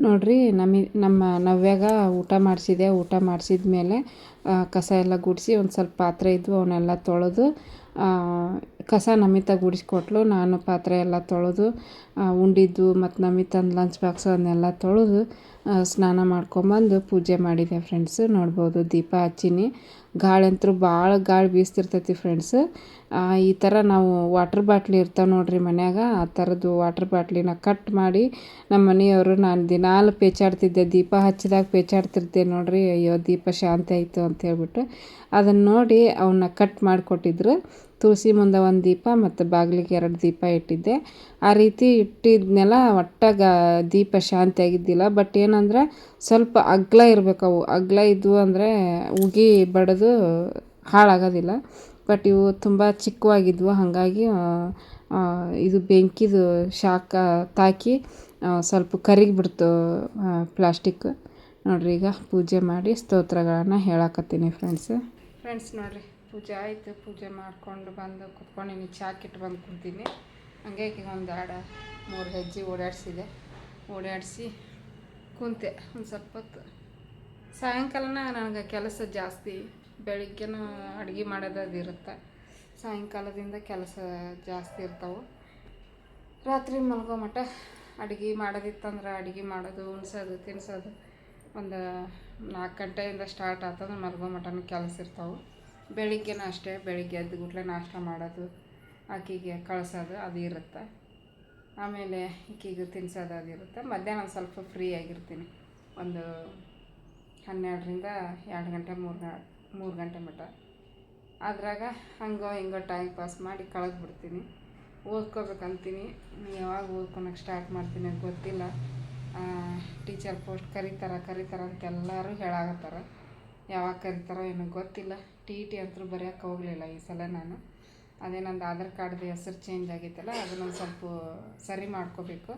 ನೋಡ್ರಿ, ನಮಿ, ನಮ್ಮ ನವ್ಯಾಗ ಊಟ ಮಾಡಿಸಿದೆ, ಊಟ ಮಾಡಿಸಿದ ಮೇಲೆ ಕಸ ಎಲ್ಲ ಗುಡಿಸಿ ಒಂದು ಸ್ವಲ್ಪ ಪಾತ್ರೆ ಇದ್ವು ಅವನ್ನೆಲ್ಲ ತೊಳೆದು ಕಸ ನಮಿತ ಗುಡಿಸ್ಕೊಟ್ಲು ನಾನು ಪಾತ್ರೆ ಎಲ್ಲ ತೊಳೆದು ಉಂಡಿದ್ದು ಮತ್ತು ನಮಿತಂದು ಲಂಚ್ ಬಾಕ್ಸ್ ಅದನ್ನೆಲ್ಲ ತೊಳೆದು ಸ್ನಾನ ಮಾಡ್ಕೊಂಬಂದು ಪೂಜೆ ಮಾಡಿದೆ ಫ್ರೆಂಡ್ಸ್ ನೋಡ್ಬೋದು, ದೀಪ ಹಚ್ಚೀನಿ. ಗಾಳಿ ಅಂತೂ ಭಾಳ ಗಾಳಿ ಬೀಸ್ತಿರ್ತೈತಿ ಫ್ರೆಂಡ್ಸ್ ಈ ಥರ ನಾವು ವಾಟರ್ ಬಾಟ್ಲಿ ಇರ್ತಾವೆ ನೋಡ್ರಿ ಮನ್ಯಾಗ. ಆ ಥರದ್ದು ವಾಟರ್ ಬಾಟ್ಲಿನ ಕಟ್ ಮಾಡಿ ನಮ್ಮ ಮನೆಯವರು ನಾನು ದಿನಾಲು ಪೇಚಾಡ್ತಿದ್ದೆ, ದೀಪ ಹಚ್ಚಿದಾಗ ಪೇಚಾಡ್ತಿರ್ತೆ ನೋಡ್ರಿ, ಅಯ್ಯೋ ದೀಪ ಶಾಂತಿ ಆಯಿತು ಅಂತ ಹೇಳ್ಬಿಟ್ಟು ಅದನ್ನು ನೋಡಿ ಅವನ್ನ ಕಟ್ ಮಾಡಿಕೊಟ್ಟಿದ್ರು. ತುಳಸಿ ಮುಂದೆ ಒಂದು ದೀಪ ಮತ್ತು ಬಾಗಿಲಿಗೆ ಎರಡು ದೀಪ ಇಟ್ಟಿದ್ದೆ. ಆ ರೀತಿ ಇಟ್ಟಿದ್ನೆಲ್ಲ ಒಟ್ಟಾಗ ದೀಪ ಶಾಂತಿ ಆಗಿದ್ದಿಲ್ಲ ಬಟ್ ಏನಂದರೆ ಸ್ವಲ್ಪ ಅಗ್ಲ ಇರಬೇಕು ಅವು. ಅಗ್ಲ ಇದ್ವು ಅಂದರೆ ಉಗಿ ಬಡಿದು ಹಾಳಾಗೋದಿಲ್ಲ. ಬಟ್ ಇವು ತುಂಬ ಚಿಕ್ಕವಾಗಿದ್ವು. ಹಾಗಾಗಿ ಇದು ಬೆಂಕಿದು ಶಾಖ ತಾಕಿ ಸ್ವಲ್ಪ ಕರಿಗಿಬಿಡ್ತು ಪ್ಲಾಸ್ಟಿಕ್ ನೋಡ್ರಿ ಈಗ ಪೂಜೆ ಮಾಡಿ ಸ್ತೋತ್ರಗಳನ್ನು ಹೇಳಕತ್ತೀನಿ ಫ್ರೆಂಡ್ಸ್ ಫ್ರೆಂಡ್ಸ್ ನೋಡ್ರಿ. ಪೂಜೆ ಆಯಿತು, ಪೂಜೆ ಮಾಡ್ಕೊಂಡು ಬಂದು ಕುತ್ಕೊಂಡಿನಿ ಚಾಕಿಟ್ಟು ಬಂದು ಕುಂತೀನಿ ಹಂಗಾಗಿ ಒಂದು ಎರಡು ಮೂರು ಹೆಜ್ಜೆ ಓಡಾಡಿಸಿದೆ. ಓಡಾಡಿಸಿ ಕುಂತೆ, ಒಂದು ಸ್ವಲ್ಪ ಹೊತ್ತು. ಸಾಯಂಕಾಲನ ನನಗೆ ಕೆಲಸ ಜಾಸ್ತಿ, ಬೆಳಿಗ್ಗೆನೂ ಅಡುಗೆ ಮಾಡೋದು ಇರುತ್ತೆ. ಸಾಯಂಕಾಲದಿಂದ ಕೆಲಸ ಜಾಸ್ತಿ ಇರ್ತಾವೆ. ರಾತ್ರಿ ಮಲಗೋ ಮಟ್ಟ ಅಡುಗೆ ಮಾಡೋದಿತ್ತಂದ್ರೆ ಅಡುಗೆ ಮಾಡೋದು, ಉಣ್ಸೋದು, ತಿನ್ಸೋದು. ಒಂದು ನಾಲ್ಕು ಗಂಟೆಯಿಂದ ಸ್ಟಾರ್ಟ್ ಆತಂದ್ರೆ ಮಲ್ಗೋ ಮಟನ ಕೆಲಸ ಇರ್ತಾವೆ. ಬೆಳಿಗ್ಗೆನೂ ಅಷ್ಟೇ, ಬೆಳಿಗ್ಗೆ ಎದ್ದು ಗುಟ್ಲೆ ನಾಷ್ಟ ಮಾಡೋದು ಆಕೆಗೆ ಕಳಿಸೋದು, ಅದು ಇರುತ್ತೆ. ಆಮೇಲೆ ಈಕೆಗೆ ತಿನ್ಸೋದು ಅದು ಇರುತ್ತೆ. ಮಧ್ಯಾಹ್ನ ಒಂದು ಸ್ವಲ್ಪ ಫ್ರೀ ಆಗಿರ್ತೀನಿ. ಒಂದು ಹನ್ನೆರಡರಿಂದ ಎರಡು ಗಂಟೆ, ಮೂರು ಗ, ಮೂರು ಗಂಟೆ ಮಟ್ಟ. ಅದ್ರಾಗ ಹಂಗೋ ಹಿಂಗೋ ಟೈಮ್ ಪಾಸ್ ಮಾಡಿ ಕಳೆದು ಓದ್ಕೋಬೇಕಂತೀನಿ. ಯಾವಾಗ ಓದ್ಕೊಳಕ್ಕೆ ಸ್ಟಾರ್ಟ್ ಮಾಡ್ತೀನಿ ಗೊತ್ತಿಲ್ಲ. ಟೀಚರ್ ಪೋಸ್ಟ್ ಕರೀತಾರ ಕರೀತಾರ ಅಂತ ಎಲ್ಲರೂ ಹೇಳಾಕತ್ತಾರ. ಯಾವಾಗ ಕರಿತಾರೋ ಏನೋ ಗೊತ್ತಿಲ್ಲ. ಟಿ ಟಿ ಅಂತೂ ಬರೆಯೋಕೆ ಹೋಗಲಿಲ್ಲ ಈ ಸಲ ನಾನು. ಅದೇ ನಂದು ಆಧಾರ್ ಕಾರ್ಡ್ದು ಹೆಸರು ಚೇಂಜ್ ಆಗೈತಲ್ಲ ಅದನ್ನೊಂದು ಸ್ವಲ್ಪ ಸರಿ ಮಾಡ್ಕೋಬೇಕು.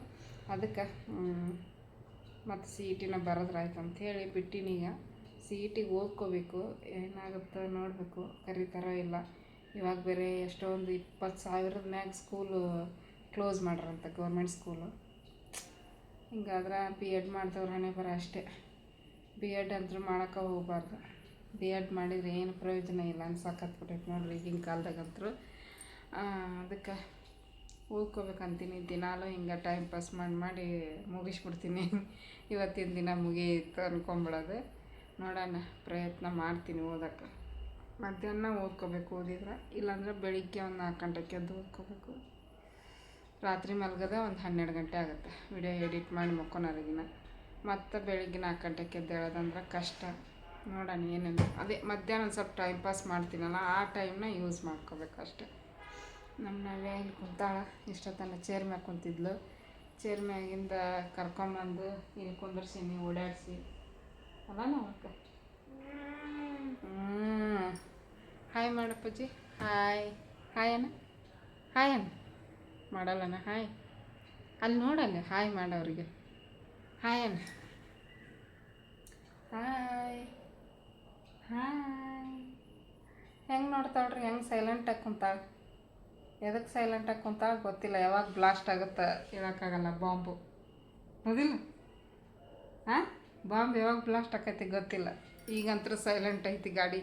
ಅದಕ್ಕೆ ಮತ್ತು ಸಿ ಇ ಟಿನ ಬರೋದ್ರಾಯ್ತು ಅಂಥೇಳಿ ಈಗ. ಸಿ ಇ ಟಿಗೆ ಓದ್ಕೋಬೇಕು. ಏನಾಗುತ್ತೋ ನೋಡಬೇಕು. ಕರೀತಾರೋ ಇಲ್ಲ. ಇವಾಗ ಬೇರೆ ಎಷ್ಟೊಂದು ಇಪ್ಪತ್ತು ಸಾವಿರದ ಮ್ಯಾಗ ಸ್ಕೂಲು ಕ್ಲೋಸ್ ಮಾಡ್ರಂತ ಗೌರ್ಮೆಂಟ್ ಸ್ಕೂಲು ಹಿಂಗಾದ್ರೆ ಬಿ ಎಡ್ ಮಾಡಿದವ್ರು ಹಣೆ ಬರ ಅಷ್ಟೇ. ಬಿ ಎಡ್ ಅಂತೂ ಮಾಡೋಕೆ ಹೋಗ್ಬಾರ್ದು. ಬಿ ಎಡ್ ಮಾಡಿದ್ರೆ ಏನು ಪ್ರಯೋಜನ ಇಲ್ಲ ಅನ್ಸಕತ್ಬಿಟ್ಟೈತೆ ನೋಡ್ರಿ ಈಗಿನ ಕಾಲದಾಗಂತೂ ಅದಕ್ಕೆ ಓದ್ಕೋಬೇಕಂತೀನಿ ದಿನಾಲೂ ಹಿಂಗೆ ಟೈಮ್ ಪಾಸ್ ಮಾಡಿ ಮಾಡಿ ಮುಗಿಸ್ಬಿಡ್ತೀನಿ. ಇವತ್ತಿನ ದಿನ ಮುಗಿಯಿತು ಅಂದ್ಕೊಂಬಿಡೋದು ನೋಡೋಣ, ಪ್ರಯತ್ನ ಮಾಡ್ತೀನಿ ಓದೋಕ್ಕೆ ಮಧ್ಯಾಹ್ನ ಓದ್ಕೋಬೇಕು ಓದಿದ್ರೆ, ಇಲ್ಲಾಂದ್ರೆ ಬೆಳಿಗ್ಗೆ ಒಂದು ನಾಲ್ಕು ಗಂಟೆಗೆ ಎದ್ದು ಓದ್ಕೋಬೇಕು. ರಾತ್ರಿ ಮಲ್ಗದ ಒಂದು ಹನ್ನೆರಡು ಗಂಟೆ ಆಗುತ್ತೆ. ವಿಡಿಯೋ ಎಡಿಟ್ ಮಾಡಿ ಮಕ್ಕೊನರಿಗಿನ ಮತ್ತು ಬೆಳಿಗ್ಗೆ ನಾಲ್ಕು ಗಂಟೆಗೆ ಎದ್ದೇಳೋದಂದ್ರೆ ಕಷ್ಟ. ನೋಡೋಣ ಏನೇನು ಅದೇ ಮಧ್ಯಾಹ್ನ ಒಂದು ಸ್ವಲ್ಪ ಟೈಮ್ ಪಾಸ್ ಮಾಡ್ತೀನಲ್ಲ, ಆ ಟೈಮ್ನ ಯೂಸ್ ಮಾಡ್ಕೋಬೇಕು ಅಷ್ಟೆ. ನಮ್ಮ ನಾವೇ ಇಲ್ಲಿ ಕುಂತಾಳ, ಇಷ್ಟೊತ್ತನ ಚೇರ್ ಮ್ಯಾಗ ಕುಂತಿದ್ಲು. ಚೇರ್ ಮ್ಯಾಗಿಂದ ಕರ್ಕೊಂಬಂದು ಇಲ್ಲಿ ಕುಂದರ್ಸೀನಿ, ಓಡಾಡಿಸಿ. ಅಲ್ಲ ನಾವಕ್ಕ? ಹ್ಞೂ ಹಾಯ್ ಮಾಡಪ್ಪಜ್ಜಿ ಹಾಯ್ ಹಾಯ್ ಅಣ್ಣ. ಹಾಯ್ ಅಣ್ಣ. ಮಾಡಲ್ಲಣ್ಣ ಹಾಯ್ ಅಲ್ಲಿ ನೋಡಲ್ಲ ಹಾಯ್ ಮಾಡವ್ರಿಗೆ ಹಾಯ್ ಅಣ್ಣ ಹಾಯ್ ಹಾಯ್ ಹೆಂಗೆ ನೋಡ್ತಾಳ್ರಿ? ಹೆಂಗೆ ಸೈಲೆಂಟಾಗಿ ಕುಂತಾಳ? ಎದಕ್ಕೆ ಸೈಲೆಂಟಾಗಿ ಕುಂತಾಳ ಗೊತ್ತಿಲ್ಲ. ಯಾವಾಗ ಬ್ಲಾಸ್ಟ್ ಆಗುತ್ತೆ ಹೇಳೋಕ್ಕಾಗಲ್ಲ ಬಾಂಬು. ಹೌದಿಲ್ಲ ಹಾಂ ಬಾಂಬ್ ಯಾವಾಗ ಬ್ಲಾಸ್ಟ್ ಆಕೈತಿ ಗೊತ್ತಿಲ್ಲ. ಈಗಂತೂ ಸೈಲೆಂಟ್ ಐತಿ ಗಾಡಿ.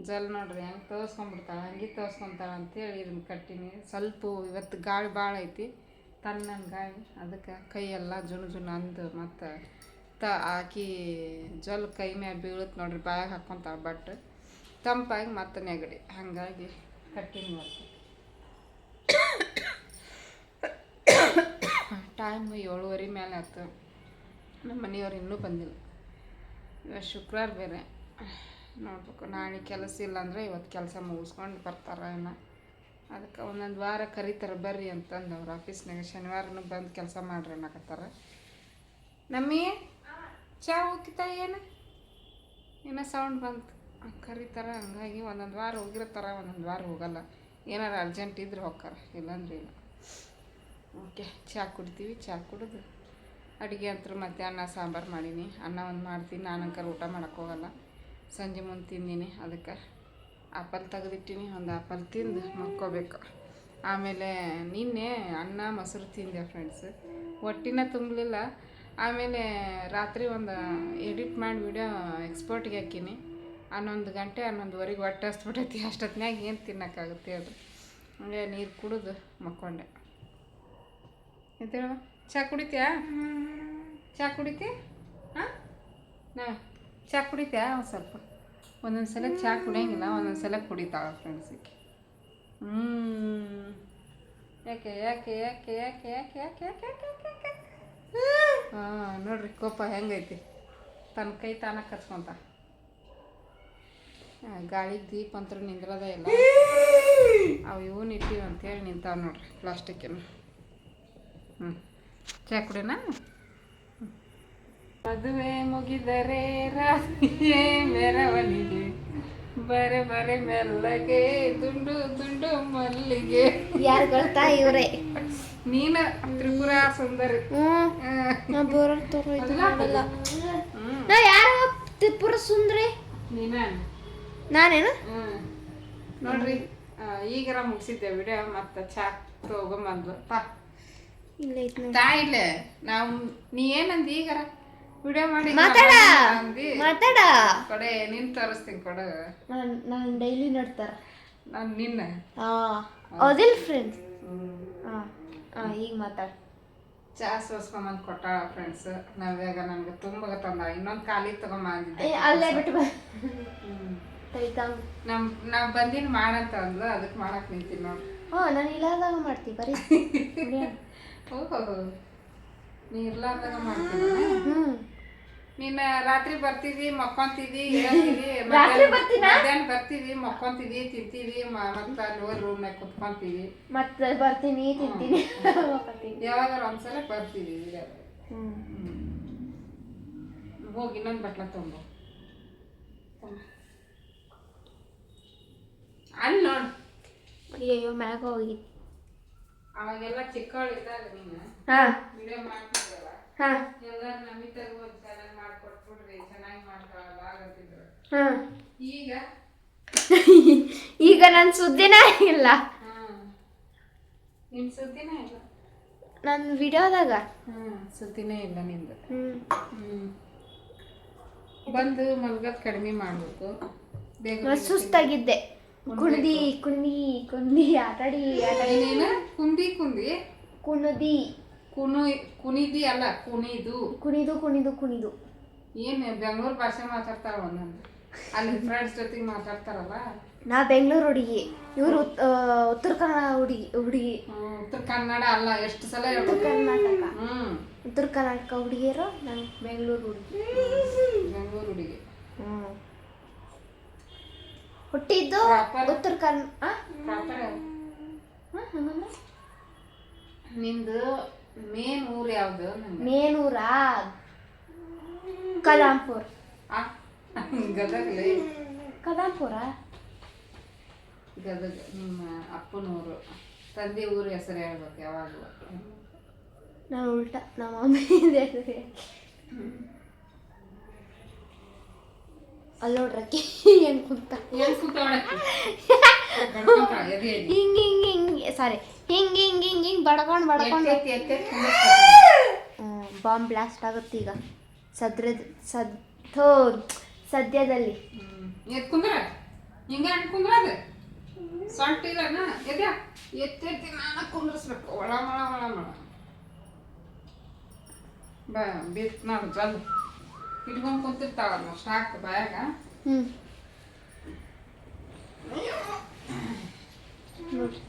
ಜಲ್ ನೋಡ್ರಿ. ಹೆಂಗೆ ತೋರ್ಸ್ಕೊಂಬಿಡ್ತಾಳೆ? ಹಂಗೆ ತೋರ್ಸ್ಕೊಂತಾಳೆ ಅಂತೇಳಿ ಇದನ್ನ ಕಟ್ಟಿನಿ. ಸ್ವಲ್ಪ ಇವತ್ತು ಗಾಳಿ ಭಾಳ ಐತಿ. ತಣ್ಣನ ಗಾಳಿ ಅದಕ್ಕೆ ಕೈಯೆಲ್ಲ ಜುನು ಜುನು ಅಂದು ಮತ್ತು ತ ಹಾಕಿ ಜಲ್ ಕೈ ಮ್ಯಾಲ ಬೀಳುತ್ತೆ ನೋಡ್ರಿ, ಬಾಯಾಗ ಹಾಕ್ಕೊಂತಾಳೆ ಬಟ್ ತಂಪಾಗಿ ಮತ್ತೆ ನೆಗಡಿ. ಹಾಗಾಗಿ ಕಟ್ಟಿಂಗ್ ಮಾಡ್ತೀವಿ ಟೈಮ್ ಏಳುವರೆ ಮೇಲೆ ಆಯ್ತು. ನಮ್ಮ ಮನೆಯವ್ರು ಇನ್ನೂ ಬಂದಿಲ್ಲ. ಇವತ್ತು ಶುಕ್ರವಾರ ಬೇರೆ. ನೋಡ್ಬೇಕು, ನಾಳೆ ಕೆಲಸ ಇಲ್ಲ ಅಂದರೆ ಇವತ್ತು ಕೆಲಸ ಮುಗಿಸ್ಕೊಂಡು ಬರ್ತಾರ ಏನೋ ಅದಕ್ಕೆ ಒಂದೊಂದು ವಾರ ಕರೀತಾರೆ, ಬರ್ರಿ ಅಂತಂದು ಅವ್ರು ಆಫೀಸ್ನಾಗ ಶನಿವಾರನೂ ಬಂದು ಕೆಲಸ ಮಾಡ್ರಿ ಅನ್ನಕತ್ತಾರ. ನಮ್ಮಿ, ಚಾ ಹೋಗಿತ ಏನು? ಏನೋ ಸೌಂಡ್ ಬಂತು. ಕರೀತಾರ, ಹಂಗಾಗಿ ಒಂದೊಂದು ವಾರ ಹೋಗಿರ್ತಾರ, ಒಂದೊಂದು ವಾರ ಹೋಗಲ್ಲ. ಏನಾರು ಅರ್ಜೆಂಟ್ ಇದ್ರೆ ಹೋಗ್ತಾರ, ಇಲ್ಲಾಂದ್ರೆ ಇಲ್ಲ. ಓಕೆ ಚಹಾ ಕುಡಿತೀವಿ ಚಹಾ ಕುಡಿದು. ಅಡುಗೆ ಅಂತರೂ ಮತ್ತೆ ಅನ್ನ ಸಾಂಬಾರು ಮಾಡೀನಿ. ಅನ್ನ ಒಂದು ಮಾಡ್ತೀನಿ ನಾನು ಅಂಕರ್ ಊಟ ಮಾಡೋಕ್ಕೋಗಲ್ಲ ಸಂಜೆ ಮುಂದೆ ತಿಂದೀನಿ, ಅದಕ್ಕೆ. ಆಪಲ್ ತೆಗೆದಿಟ್ಟಿನಿ, ಒಂದು ಆಪಲ್ ತಿಂದು ಮಕ್ಕೋಬೇಕು. ಆಮೇಲೆ ನಿನ್ನೆ ಅನ್ನ ಮೊಸರು ತಿಂದೆ ಫ್ರೆಂಡ್ಸ್ ಹೊಟ್ಟಿನ ತುಂಬಲಿಲ್ಲ. ಆಮೇಲೆ ರಾತ್ರಿ ಒಂದು ಎಡಿಟ್ ಮಾಡಿ ವಿಡಿಯೋ ಎಕ್ಸ್ಪೋರ್ಟ್ಗೆ ಹಾಕೀನಿ. ಹನ್ನೊಂದು ಗಂಟೆ, ಹನ್ನೊಂದುವರೆಗೆ ಹೊಟ್ಟೆ ಹಸ್ಬಿಟ್ಟೈತಿ ಅಷ್ಟೊತ್ತಿನಾಗ ಏನು ತಿನ್ನೋಕ್ಕಾಗುತ್ತೆ ಅದು? ಹಂಗೆ ನೀರು ಕುಡಿದು ಮಕ್ಕೊಂಡೆ. ಎಂತೇಳ ಚಹಾ ಕುಡಿತೀಯಾ? ಚಹಾ ಕುಡಿತಿ? ಹಾಂ? ನಾ ಚಹಾ ಕುಡಿತೀಯಾ? ಒಂದು ಸ್ವಲ್ಪ. ಒಂದೊಂದು ಸಲ ಚಹಾ ಕುಡಿಯಂಗಿಲ್ಲ ಒಂದೊಂದು ಸಲ ಕುಡಿತಾಳ ಫ್ರೆಂಡ್ಸಿಗೆ ಹ್ಞೂ ಯಾಕೆ ಯಾಕೆ ಯಾಕೆ ಯಾಕೆ ಯಾಕೆ ಯಾಕೆ ಯಾಕೆ ಯಾಕೆ ಯಾಕೆ ಹಾಂ ನೋಡ್ರಿ ಕೋಪ ಹೆಂಗೈತಿ ತನ್ನ ಕೈ ತಾನ ಕಚ್ಕೊಂತ ಗಾಳಿ ದೀಪ ಅಂತೂ ನಿಂದ್ರದೇ ಇಲ್ಲ ಅವು ಇವನ್ ಇಟ್ಟಿವಿ ಅಂತೇಳಿ ನಿಂತಾವ ನೋಡ್ರಿ ಪ್ಲಾಸ್ಟಿಕ್ಕಿನ ಹ್ಞೂ ಚಾ ಕುಡಿನ ಮದುವೆ ಮುಗಿದರೆ ರಾತ್ರಿಯೇ ಮೆರವಣಿಗೆ. ಬರೆ ಬರೆ ಮೆಲ್ಲಗೆ ದುಂಡು ದುಂಡು ಮಲ್ಲಿಗೆ. ಯಾರು ಗೊತ್ತಾ ಇವ್ರೆ? ನೀನ? ತ್ರಿಪುರ ಸುಂದರಿ. ನಾ ಯಾರ ತ್ರಿಪುರ ಸುಂದ್ರಿ? ನೀನ? ನಾನೇನು. ನೋಡ್ರಿ ಈಗರ ಮುಗಿಸಿದ್ದೆ ವಿಡಿಯೋ ಮತ್ತೆ ಚಾ ತಗೊಂಬಂದ್ಲು. ತಾ ಇಲ್ಲ ಐತ್ ತಾ ಇಲ್ಲೇ? ನಾವು ನೀ ಏನಂದ ಈಗರ? ವಿಡಿಯೋ ಮಾಡಿ ಮಾತಾಡ. ಅಂದಿ. ಮಾತಾಡ. ಕೊಡೆ ನಿನ್ ತೋರಿಸ್ತೀನಿ ಕೊಡ. ನಾನ್ ಡೈಲಿ ನೋಡ್ತಾರ. ನಾನು ನಿನ್ನ. ಹೌದಿಲ್ಲ ಫ್ರೆಂಡ್ಸ್. ಹಾ ಈಗ ಮಾತಾಡ. ಚಾ ಸೋಸ್ಕೊಂಬಂದು ಕೊಟ್ಟಾಳ ಫ್ರೆಂಡ್ಸ್ ನಾವ್ಯಾಗ ನನಗೆ ತುಂಬ ತಂದ ಇನ್ನೊಂದು ಖಾಲಿ ತಗೊಂಬಂದಿದ್ದೆ ಅಲ್ಲೇ ಬಿಟ್ಟು ನಮ್ ನಾವ್ ಬಂದಿನ ಮಾಡಂತ ಅಂದ್ಲು. ಅದಕ್ಕೆ ಮಾಡಕ್ ನಿಂತೀನಿ ನೋಡ್ರಿ ಹಾ ನಾನು ಇಲ್ಲದಾಗ ಮಾಡ್ತೀವಿ ಬರೀ ಓಹೋ. ನೀ ಇರ್ಲಾರ್ದಾಗ ಮಾಡ್ತೀನಿ? ಹ್ಮ್. ನೀನ್ ರಾತ್ರಿ ಬರ್ತೀವಿ ಮಕ್ಕೊಂತೀವಿ ಬರ್ತೀನಾ? ಮಧ್ಯಾಹ್ನ ಬರ್ತೀವಿ ಮಕ್ಕೊಂತೀವಿ ತಿಂತೀವಿ ಮತ್ತ ಅಲ್ಲಿ ಹೋಗಿ ರೂಮ್ನಾಗ ಕುತ್ಕೊಂತೀವಿ. ಮತ್ತೆ ಬರ್ತೀನಿ ತಿಂತೀನಿ. ಯಾವಾಗಾರ ಒಂದ್ಸಲ ಬರ್ತೀವಿ ಈಗ. ಹೋಗಿ ಇನ್ನೊಂದು ಬಟ್ಲ ತುಂಬ ಅಲ್ಲಿ ನೋಡ್. ಅಯ್ಯೋ ಮ್ಯಾಗ ಹೋಗಿ. ಅವಾಗೆಲ್ಲ ಚಿಕ್ಕವಳಿದ್ದಾಗ ನೀನು. ಹಾ. ವಿಡಿಯೋ ಮಾಡ್ತಿದ್ದಲ್ಲ ಹಾ. ಎಲ್ಲಾರು ನಮಿತಾಗ ಒಂದು ಚಾನಲ್ ಮಾಡ್ಕೊಟ್ಬಿಡ್ರಿ ಚೆನ್ನಾಗಿ ಮಾಡ್ತಾಳಲ್ಲ ಆಗತ್ತಿದ್ರು ಹಾ. ಈಗ? ಈಗ ನನ್ನ ಸುದ್ದಿನೇ ಇಲ್ಲ. ನಿನ್ ಸುದ್ದಿನೇ ಇಲ್ಲ? ನನ್ನ ವಿಡಿಯೋದಾಗ. ಹ್ಞೂ ಸುದ್ದಿನೇ ಇಲ್ಲ ನಿಂದು. ಹ್ಮ್. ಬಂದು ಮಲ್ಗದ್ ಕಡಿಮೆ ಮಾಡ್ಬೇಕು. ಬೇಗ ಸುಸ್ತಾಗಿದ್ದೆ. ಕುಣ್ದಿ ಕುಂದಿ ಕುಂದಿ ಆಟಾಡಿ ಆಟಾಡಿ. ಕುಂದಿ ಕುಂದಿ. ಕುಣದಿ. ಕುಣು ಕುಣಿದಿ ಅಲ್ಲ ಕುಣಿದು. ಕುಣಿದು ಕುಣಿದು ಕುಣಿದು. ಏನು ಬೆಂಗಳೂರು ಭಾಷೆ ಮಾತಾಡ್ತಾರ ಒಂದೊಂದು ಅಲ್ಲಿ ಫ್ರೆಂಡ್ಸ್ ಜೊತೆ ಮಾತಾಡ್ತಾರಲ್ಲ. ನಾ ಬೆಂಗಳೂರು ಹುಡುಗಿ. ಇವರು ಉತ್ತರ ಕನ್ನಡ ಹುಡುಗಿ ಹುಡುಗಿ. ಉತ್ತರ ಕನ್ನಡ ಅಲ್ಲ ಎಷ್ಟು ಸಲ ಉತ್ತರ ಕರ್ನಾಟಕ. ಹ್ಮ್. ಉತ್ತರ ಕರ್ನಾಟಕ ಹುಡುಗಿಯರು ನಾನು ಬೆಂಗಳೂರು ಹುಡುಗಿ. ಬೆಂಗಳೂರು ಹುಡುಗಿ. ಹ್ಮ್. ಹುಟ್ಟಿದ್ದು. ಉತ್ತರ ಕರ್ನ ನಿಂದು ಮೇನ್ ಊರ್ ಯಾವ್ದು ಮೇನ್ ಊರ ಕಲಾಂಪುರ್. ಗದಗ್ಲಿ. ಕಲಾಂಪುರ? ಗದಗ ನಿಮ್ಮ ಅಪ್ಪನ ಊರು ತಂದೆ ಊರು ಹೆಸರು ಹೇಳ್ಬೇಕು ಯಾವಾಗಲೂ. ನಾನು ಉಲ್ಟಾ ನಮ್ಮ ಮಮ್ಮಿ ಅಲ್ಲಿ ನೋಡ್ರಕ್ಕೆ ಏನು ಕುಂತ? ಏನು ಎದೆ. ಹಿಂಗ್ ಹಿಂಗ್ ಹಿಂಗ್ ಸಾರಿ ಹಿಂಗ್ ಹಿಂಗ್ ಹಿಂಗ್ ಹಿಂಗ್ ಬಡ್ಕೊಂಡ್ ಬಡ್ಕೊಂಡ್. ಬಾಂಬ್ ಬ್ಲಾಸ್ಟ್ ಆಗುತ್ತೆ ಈಗ. ಸದ್ರ ಸದ್ ಥೋ ಸದ್ಯದಲ್ಲಿ. ಕುಂದ್ರ? ಹಿಂಗ ಕುಂದ್ರ ಅದು? ಸೊಂಟ ಇಲ್ಲನ ಎದ ಎತ್ತೆತ್ತಿ ನಾನ ಕುಂದ್ರಿಸ್ಬೇಕು. ಒಳ ಮಳ ಒಳ ಮಳ ಬಾ ಬಿತ್ ನೋಡು ಜಲ್ದಿ ಇಟ್ಕೊಂಡ್ ಕುಂತಿರ್ತಾವಲ್ಲ ಸ್ಟಾಕ್ ಬಾಯಾಗ. ಹ್ಮ್. ನೋಡ್ರಿ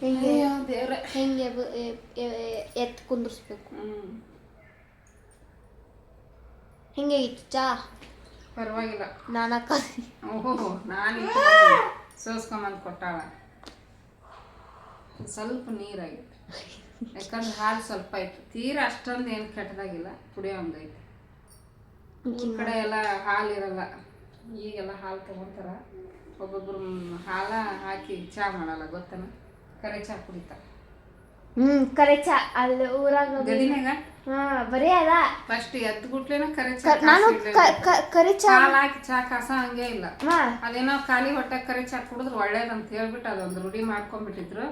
ಹೆಂಗೆ ದೇವ್ರೆ. ಹೆಂಗೆ ಬ- ಎ- ಎ- ಎತ್ ಕುಂದಿರ್ಸ್ಬೇಕು? ಹೆಂಗೆ ಇತ್ತು ಚಾ? ಪರವಾಗಿಲ್ಲ. ನಾನಕ್ಕ ಓಹೋ ನಾನು ಸೋಸ್ಕೊಂಬಂದು ಕೊಟ್ಟಾಳ. ಸ್ವಲ್ಪ ನೀರಾಗಿತ್ತು. ಯಾಕಂದ್ರೆ ಹಾಲು ಸ್ವಲ್ಪ ಐತೆ ತೀರಾ ಅಷ್ಟೊಂದು ಏನು ಕೆಟ್ಟದಾಗಿಲ್ಲ ಕುಡಿಯೋ ಹಂಗೈತೆ ಈ ಕಡೆ ಎಲ್ಲ ಹಾಲು ಇರಲ್ಲ. ಈಗೆಲ್ಲ ಹಾಲು ತಗೊಂತಾರ. ಒಬ್ಬೊಬ್ರು ಹಾಲ ಹಾಕಿ ಚಾ ಮಾಡಲ್ಲ ಗೊತ್ತನ? ಕರೆ ಚಾ ಕುಡಿತಾರೆ ಹ್ಮ್ ಕರೆಚ ಅಲ್ಲಿ ಊರಾಗ ಗದಿನಾಗ ಹಾ ಬರೀ ಅದ. ಫಸ್ಟ್ ಎತ್ತು ಗುಟ್ಲೇನ ಕರೆ ಚಾ ನಾನು ಕರೆ ಚಾ ಹಾಲು ಹಾಕಿ ಚಾ ಕಸ ಹಂಗೆ ಇಲ್ಲ. ಅದೇನೋ ಖಾಲಿ ಹೊಟ್ಟೆ ಕರೆ ಚಾ ಕುಡಿದ್ರೆ ಒಳ್ಳೇದಂತ ಹೇಳ್ಬಿಟ್ಟು ಅದೊಂದು ರೂಢಿ ಮಾಡ್ಕೊಂಡ್ಬಿಟ್ಟಿದ್ರು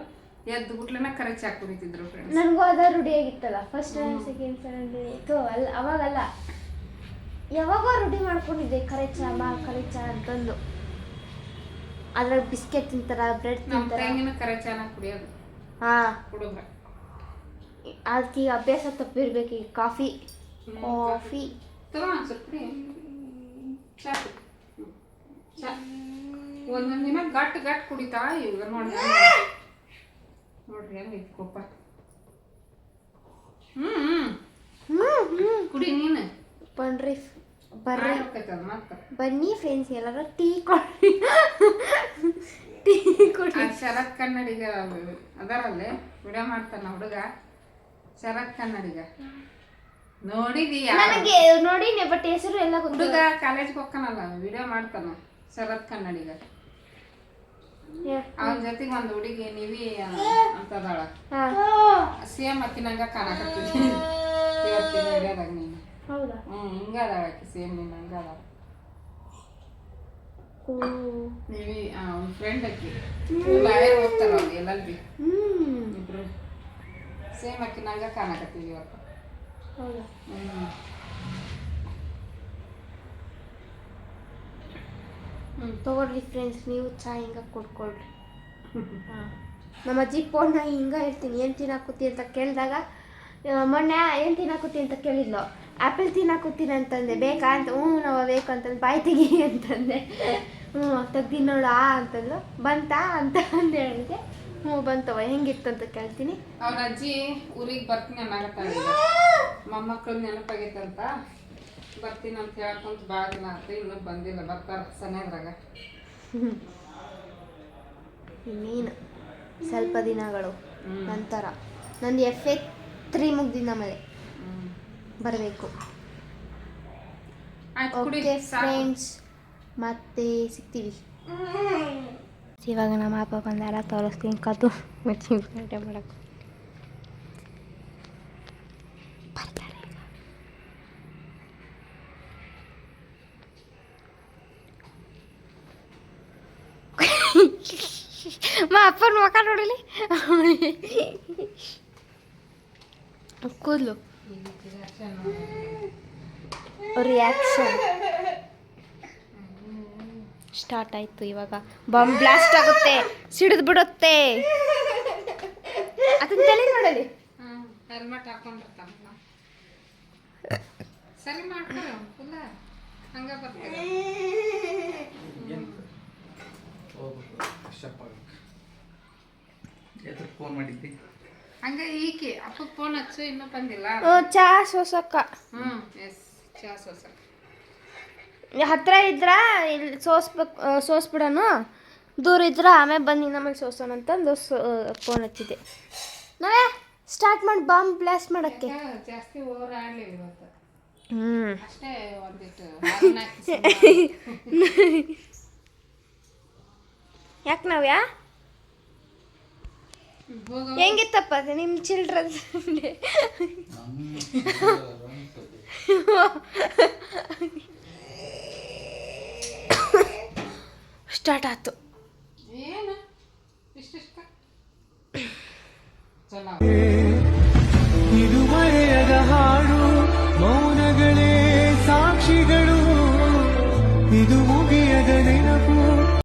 ಎದ್ದು ಗುಟ್ಲೆನ ಕರೆ ಚಾ ಕುಡಿತಿದ್ರು ಫ್ರೆಂಡ್ಸ್ ನನಗೂ ಅದ ರೂಢಿ ಆಗಿತ್ತಲ್ಲ. ಫಸ್ಟ್ ಸ್ಟ್ಯಾಂಡ್ ಸೆಕೆಂಡ್ ಸ್ಟ್ಯಾಂಡ್ ತೋ ಅಲ್ಲ ಅವಾಗಲ್ಲ. ಯಾವಾಗೋ ರೂಢಿ ಮಾಡ್ಕೊಂಡಿದ್ದೆ ಕರೆ ಚಾ ಬಾ ಕರೆ ಚಾ ಅಂತಂದು. ಅದ್ರಾಗ ಬಿಸ್ಕೆಟ್ ತಿಂತಾರ ಬ್ರೆಡ್ ನಮ್ಮ ತಿಂತಾರ. ತಂಗಿನ ಕರೆ ಚಾನ ಕುಡಿಯೋದು. ಹಾ. ಕುಡಿದ್ರೆ ಅದಕ್ಕೆ ಈಗ ಅಭ್ಯಾಸ ತಪ್ಪಿರ್ಬೇಕು ಈಗ ಕಾಫಿ. ಕಾಫಿ. ತಗೋ ಒಂದ್ ಸ್ವಲ್ಪ ಕುಡಿ. ಚಾ ಕುಡಿ. ಹ್ಮ್. ಚಾ. ಒಂದೊಂದ್ ದಿನ ಗಟ್ ಗಟ್ ಕುಡಿತಾ ಇವಾಗ ನೋಡಿ ನೋಡ್ರಿ ಹೆಂಗೈತಿ ಕೋಪ. ಹ್ಮ್ ಹ್ಮ್. ಹ್ಮ್ ಹ್ಮ್. ಕುಡಿ ನೀನು. ಬನ್ರಿ ಬರ್ರಿ. ಬನ್ನಿ ಫ್ರೆಂಡ್ಸ್ ಎಲ್ಲರೂ ಟೀ ಕೊಡಿ ಟೀ ಕೊಡಿ ಶರತ್ ಕನ್ನಡಿಗ ಅದರಲ್ಲಿ ವಿಡಿಯೋ ಮಾಡ್ತಾನ ಹುಡುಗ. ಶರತ್ ಕನ್ನಡಿಗ. ನೋಡಿದೀಯಾ? ನನಗೆ ನೋಡಿನಿ ಬಟ್ ಹೆಸರು ಎಲ್ಲ ಹುಡುಗ ಕಾಲೇಜ್ಗೆ ಹೋಗ್ತಾನಲ್ಲ ವಿಡಿಯೋ ಮಾಡ್ತಾನ ಶರತ್ ಕನ್ನಡಿಗ. ಅವನ ಜೊತೆಗೆ ಒಂದು ಹುಡುಗಿ ನಿವಿ ಅಂತದಾಳ. ಸೇಮ್ ಅಕ್ಕಿನಂಗ ಕಾಣಕತ್ತೀನಿ ಇವತ್ತಿನ ವಿಡಿಯೋದಾಗ ನೀನು. ಹೌದಾ? ಹ್ಞೂ ಹಿಂಗ ಅದಾಳ ಆಕಿ ಸೇಮ್ ನೀನ್ ಹಂಗ ಅದಾಳ ಓ ನೀವಿ ಅವ್ನ ಫ್ರೆಂಡ್ ಆಕಿ. ಲಾಯರ್ ಹೋಗ್ತಾರ ಅವ್ರು ಎಲ್ ಬಿ ಹ್ಮ್. ಇಬ್ರು. ಸೇಮ್ ಅಕ್ಕಿನಂಗ ಕಾಣಕತ್ತೀವಿ ಇವತ್ತು ಹೌದಾ? ಹ್ಮ್. ತಗೊಳ್ರಿ ಫ್ರೆಂಡ್ಸ್ ನೀವು ಚಾ ಹಿಂಗ ಕೊಡ್ಕೊಳ್ರಿ. ಹಾ. ನಮ್ಮ ಅಜ್ಜಿ ಫೋನ್ನಾಗ ಹಿಂಗೆ ಹೇಳ್ತೀನಿ ಏನು ತಿನ್ನಾಕುತ್ತಿ ಅಂತ ಕೇಳಿದಾಗ ಮೊನ್ನೆ ಏನು ತಿನ್ನಾಕತ್ತಿ ಅಂತ ಕೇಳಿದ್ಲು? ಆ್ಯಪಲ್ ತಿನ್ನಕೂತೀನಿ ಅಂತಂದೆ. ಬೇಕಾ ಅಂತ ಹ್ಞೂ ನಾವು ಬೇಕು ಅಂತಂದು ಬಾಯಿ ತೆಗಿ ಅಂತಂದೆ. ಹ್ಞೂ ತೆಗ್ದಿನಿ ನೋಡು ಆ ಅಂತಂದು ಬಂತಾ ಅಂತ ಅಂದು ಹೇಳಿದೆ. ಹ್ಞೂ ಬಂತವ ಹೆಂಗಿತ್ತಂತ ಅಂತ ಕೇಳ್ತೀನಿ. ಅವ್ರ ಅಜ್ಜಿ ಊರಿಗೆ ಬರ್ತೀನಿ ಅನ್ನಾಗತ್ತ ಮೊಮ್ಮಕ್ಕಳು ನೆನಪಾಗೈತಂತ. ಬರ್ತೀನಿ ಅಂತ ಹೇಳ್ಕೊಂತ ಇನ್ನು ಆತು ಇನ್ನೂ ಬಂದಿಲ್ಲ ಬರ್ತಾರ ಸನೇದ್ರಾಗ ಇನ್ನೇನು? ಸ್ವಲ್ಪ ದಿನಗಳು. ನಂತರ. ನಂದು ಎಫ್ ಎ ತ್ರೀ ಮುಗ್ದಿನ ಮೇಲೆ ಬರಬೇಕು. ಓಕೆ ಫ್ರೆಂಡ್ಸ್ ಮತ್ತೆ ಸಿಗ್ತೀವಿ. ಇವಾಗ ನಮ್ಮ ಅಪ್ಪ ಬಂದಾರ ತೋರಿಸ್ತೀನಿ ಕದ್ದು ಮೆಣಸಿನ್ಕಾಯಿ ಮಾಡಕ್ಕೆ. ಬರ್ತಾರೆ ಈಗ. ಮಾ ಅಪ್ಪನ ಮುಖ ನೋಡಲಿ? ಕೂದಲು. ರಿಯಾಕ್ಷನ್ ಸ್ಟಾರ್ಟ್ ಆಯ್ತು ಇವಾಗ. ಬಾಂಬ್ ಬ್ಲಾಸ್ಟ್ ಆಗುತ್ತೆ. ಸಿಡಿದು ಬಿಡುತ್ತೆ. ಅದನ್ನ ತಲೆ ನೋಡಲಿ. ಹೆಲ್ಮೆಟ್ ಹಾಕೊಂಡಿರ್ತಾನ ಸರಿ ಮಾಡ್ಕೊಳ್ಳೋ ಫುಲ್ಲ ಹಂಗ ಬರ್ತಾರೆ? ಎದಕ್ಕೆ ಫೋನ್ ಮಾಡಿದ್ದಿ? ಹಂಗ ಈಕೆ ಅಪ್ಪಗೆ ಫೋನ್ ಹಚ್ಚು ಇನ್ನೂ ಬಂದಿಲ್ಲ ಚಾ ಸೋಸಕ್ಕ. ಹ್ಮ್ ಎಸ್ ಚಾ ಸೋಸಕ್ಕ. ಹತ್ರ ಇದ್ರ? ಇಲ್ಲಿ ಸೋಸ್ಬೇಕು ಸೋಸ್ಬಿಡೋನು? ದೂರ ಇದ್ರ? ಆಮೇಲೆ ಬಂದು ನಮಗೆ ಸೋಸೋಣ ಅಂತಂದು ಫೋನ್ ಹಚ್ಚಿದೆ ನಾವೇ ಸ್ಟಾರ್ಟ್ ಮಾಡಿ ಬಾಂಬ್ ಬ್ಲಾಸ್ಟ್ ಮಾಡಕ್ಕೆ. ಜಾಸ್ತಿ ಓವರ್ ಆಡ್ಲಿಲ್ಲ ಇವತ್ತು. ಹ್ಞೂ ಅಷ್ಟೇ ಒಂದಿಟ್ಟು ಯಾಕೆ ನಾವ್ಯಾ? ಹೆಂಗಿತ್ತಪ್ಪ ಅದು ನಿಮ್ಮ ಚಿಲ್ಡ್ರನ್ ಸ್ಟಾರ್ಟ್ ಆಯ್ತು. ಏನು? ಇಷ್ಟಿಷ್ಟ? ಚಲೋ ಇದು ಮರೆಯದ ಹಾಡು ಮೌನಗಳೇ ಸಾಕ್ಷಿಗಳು.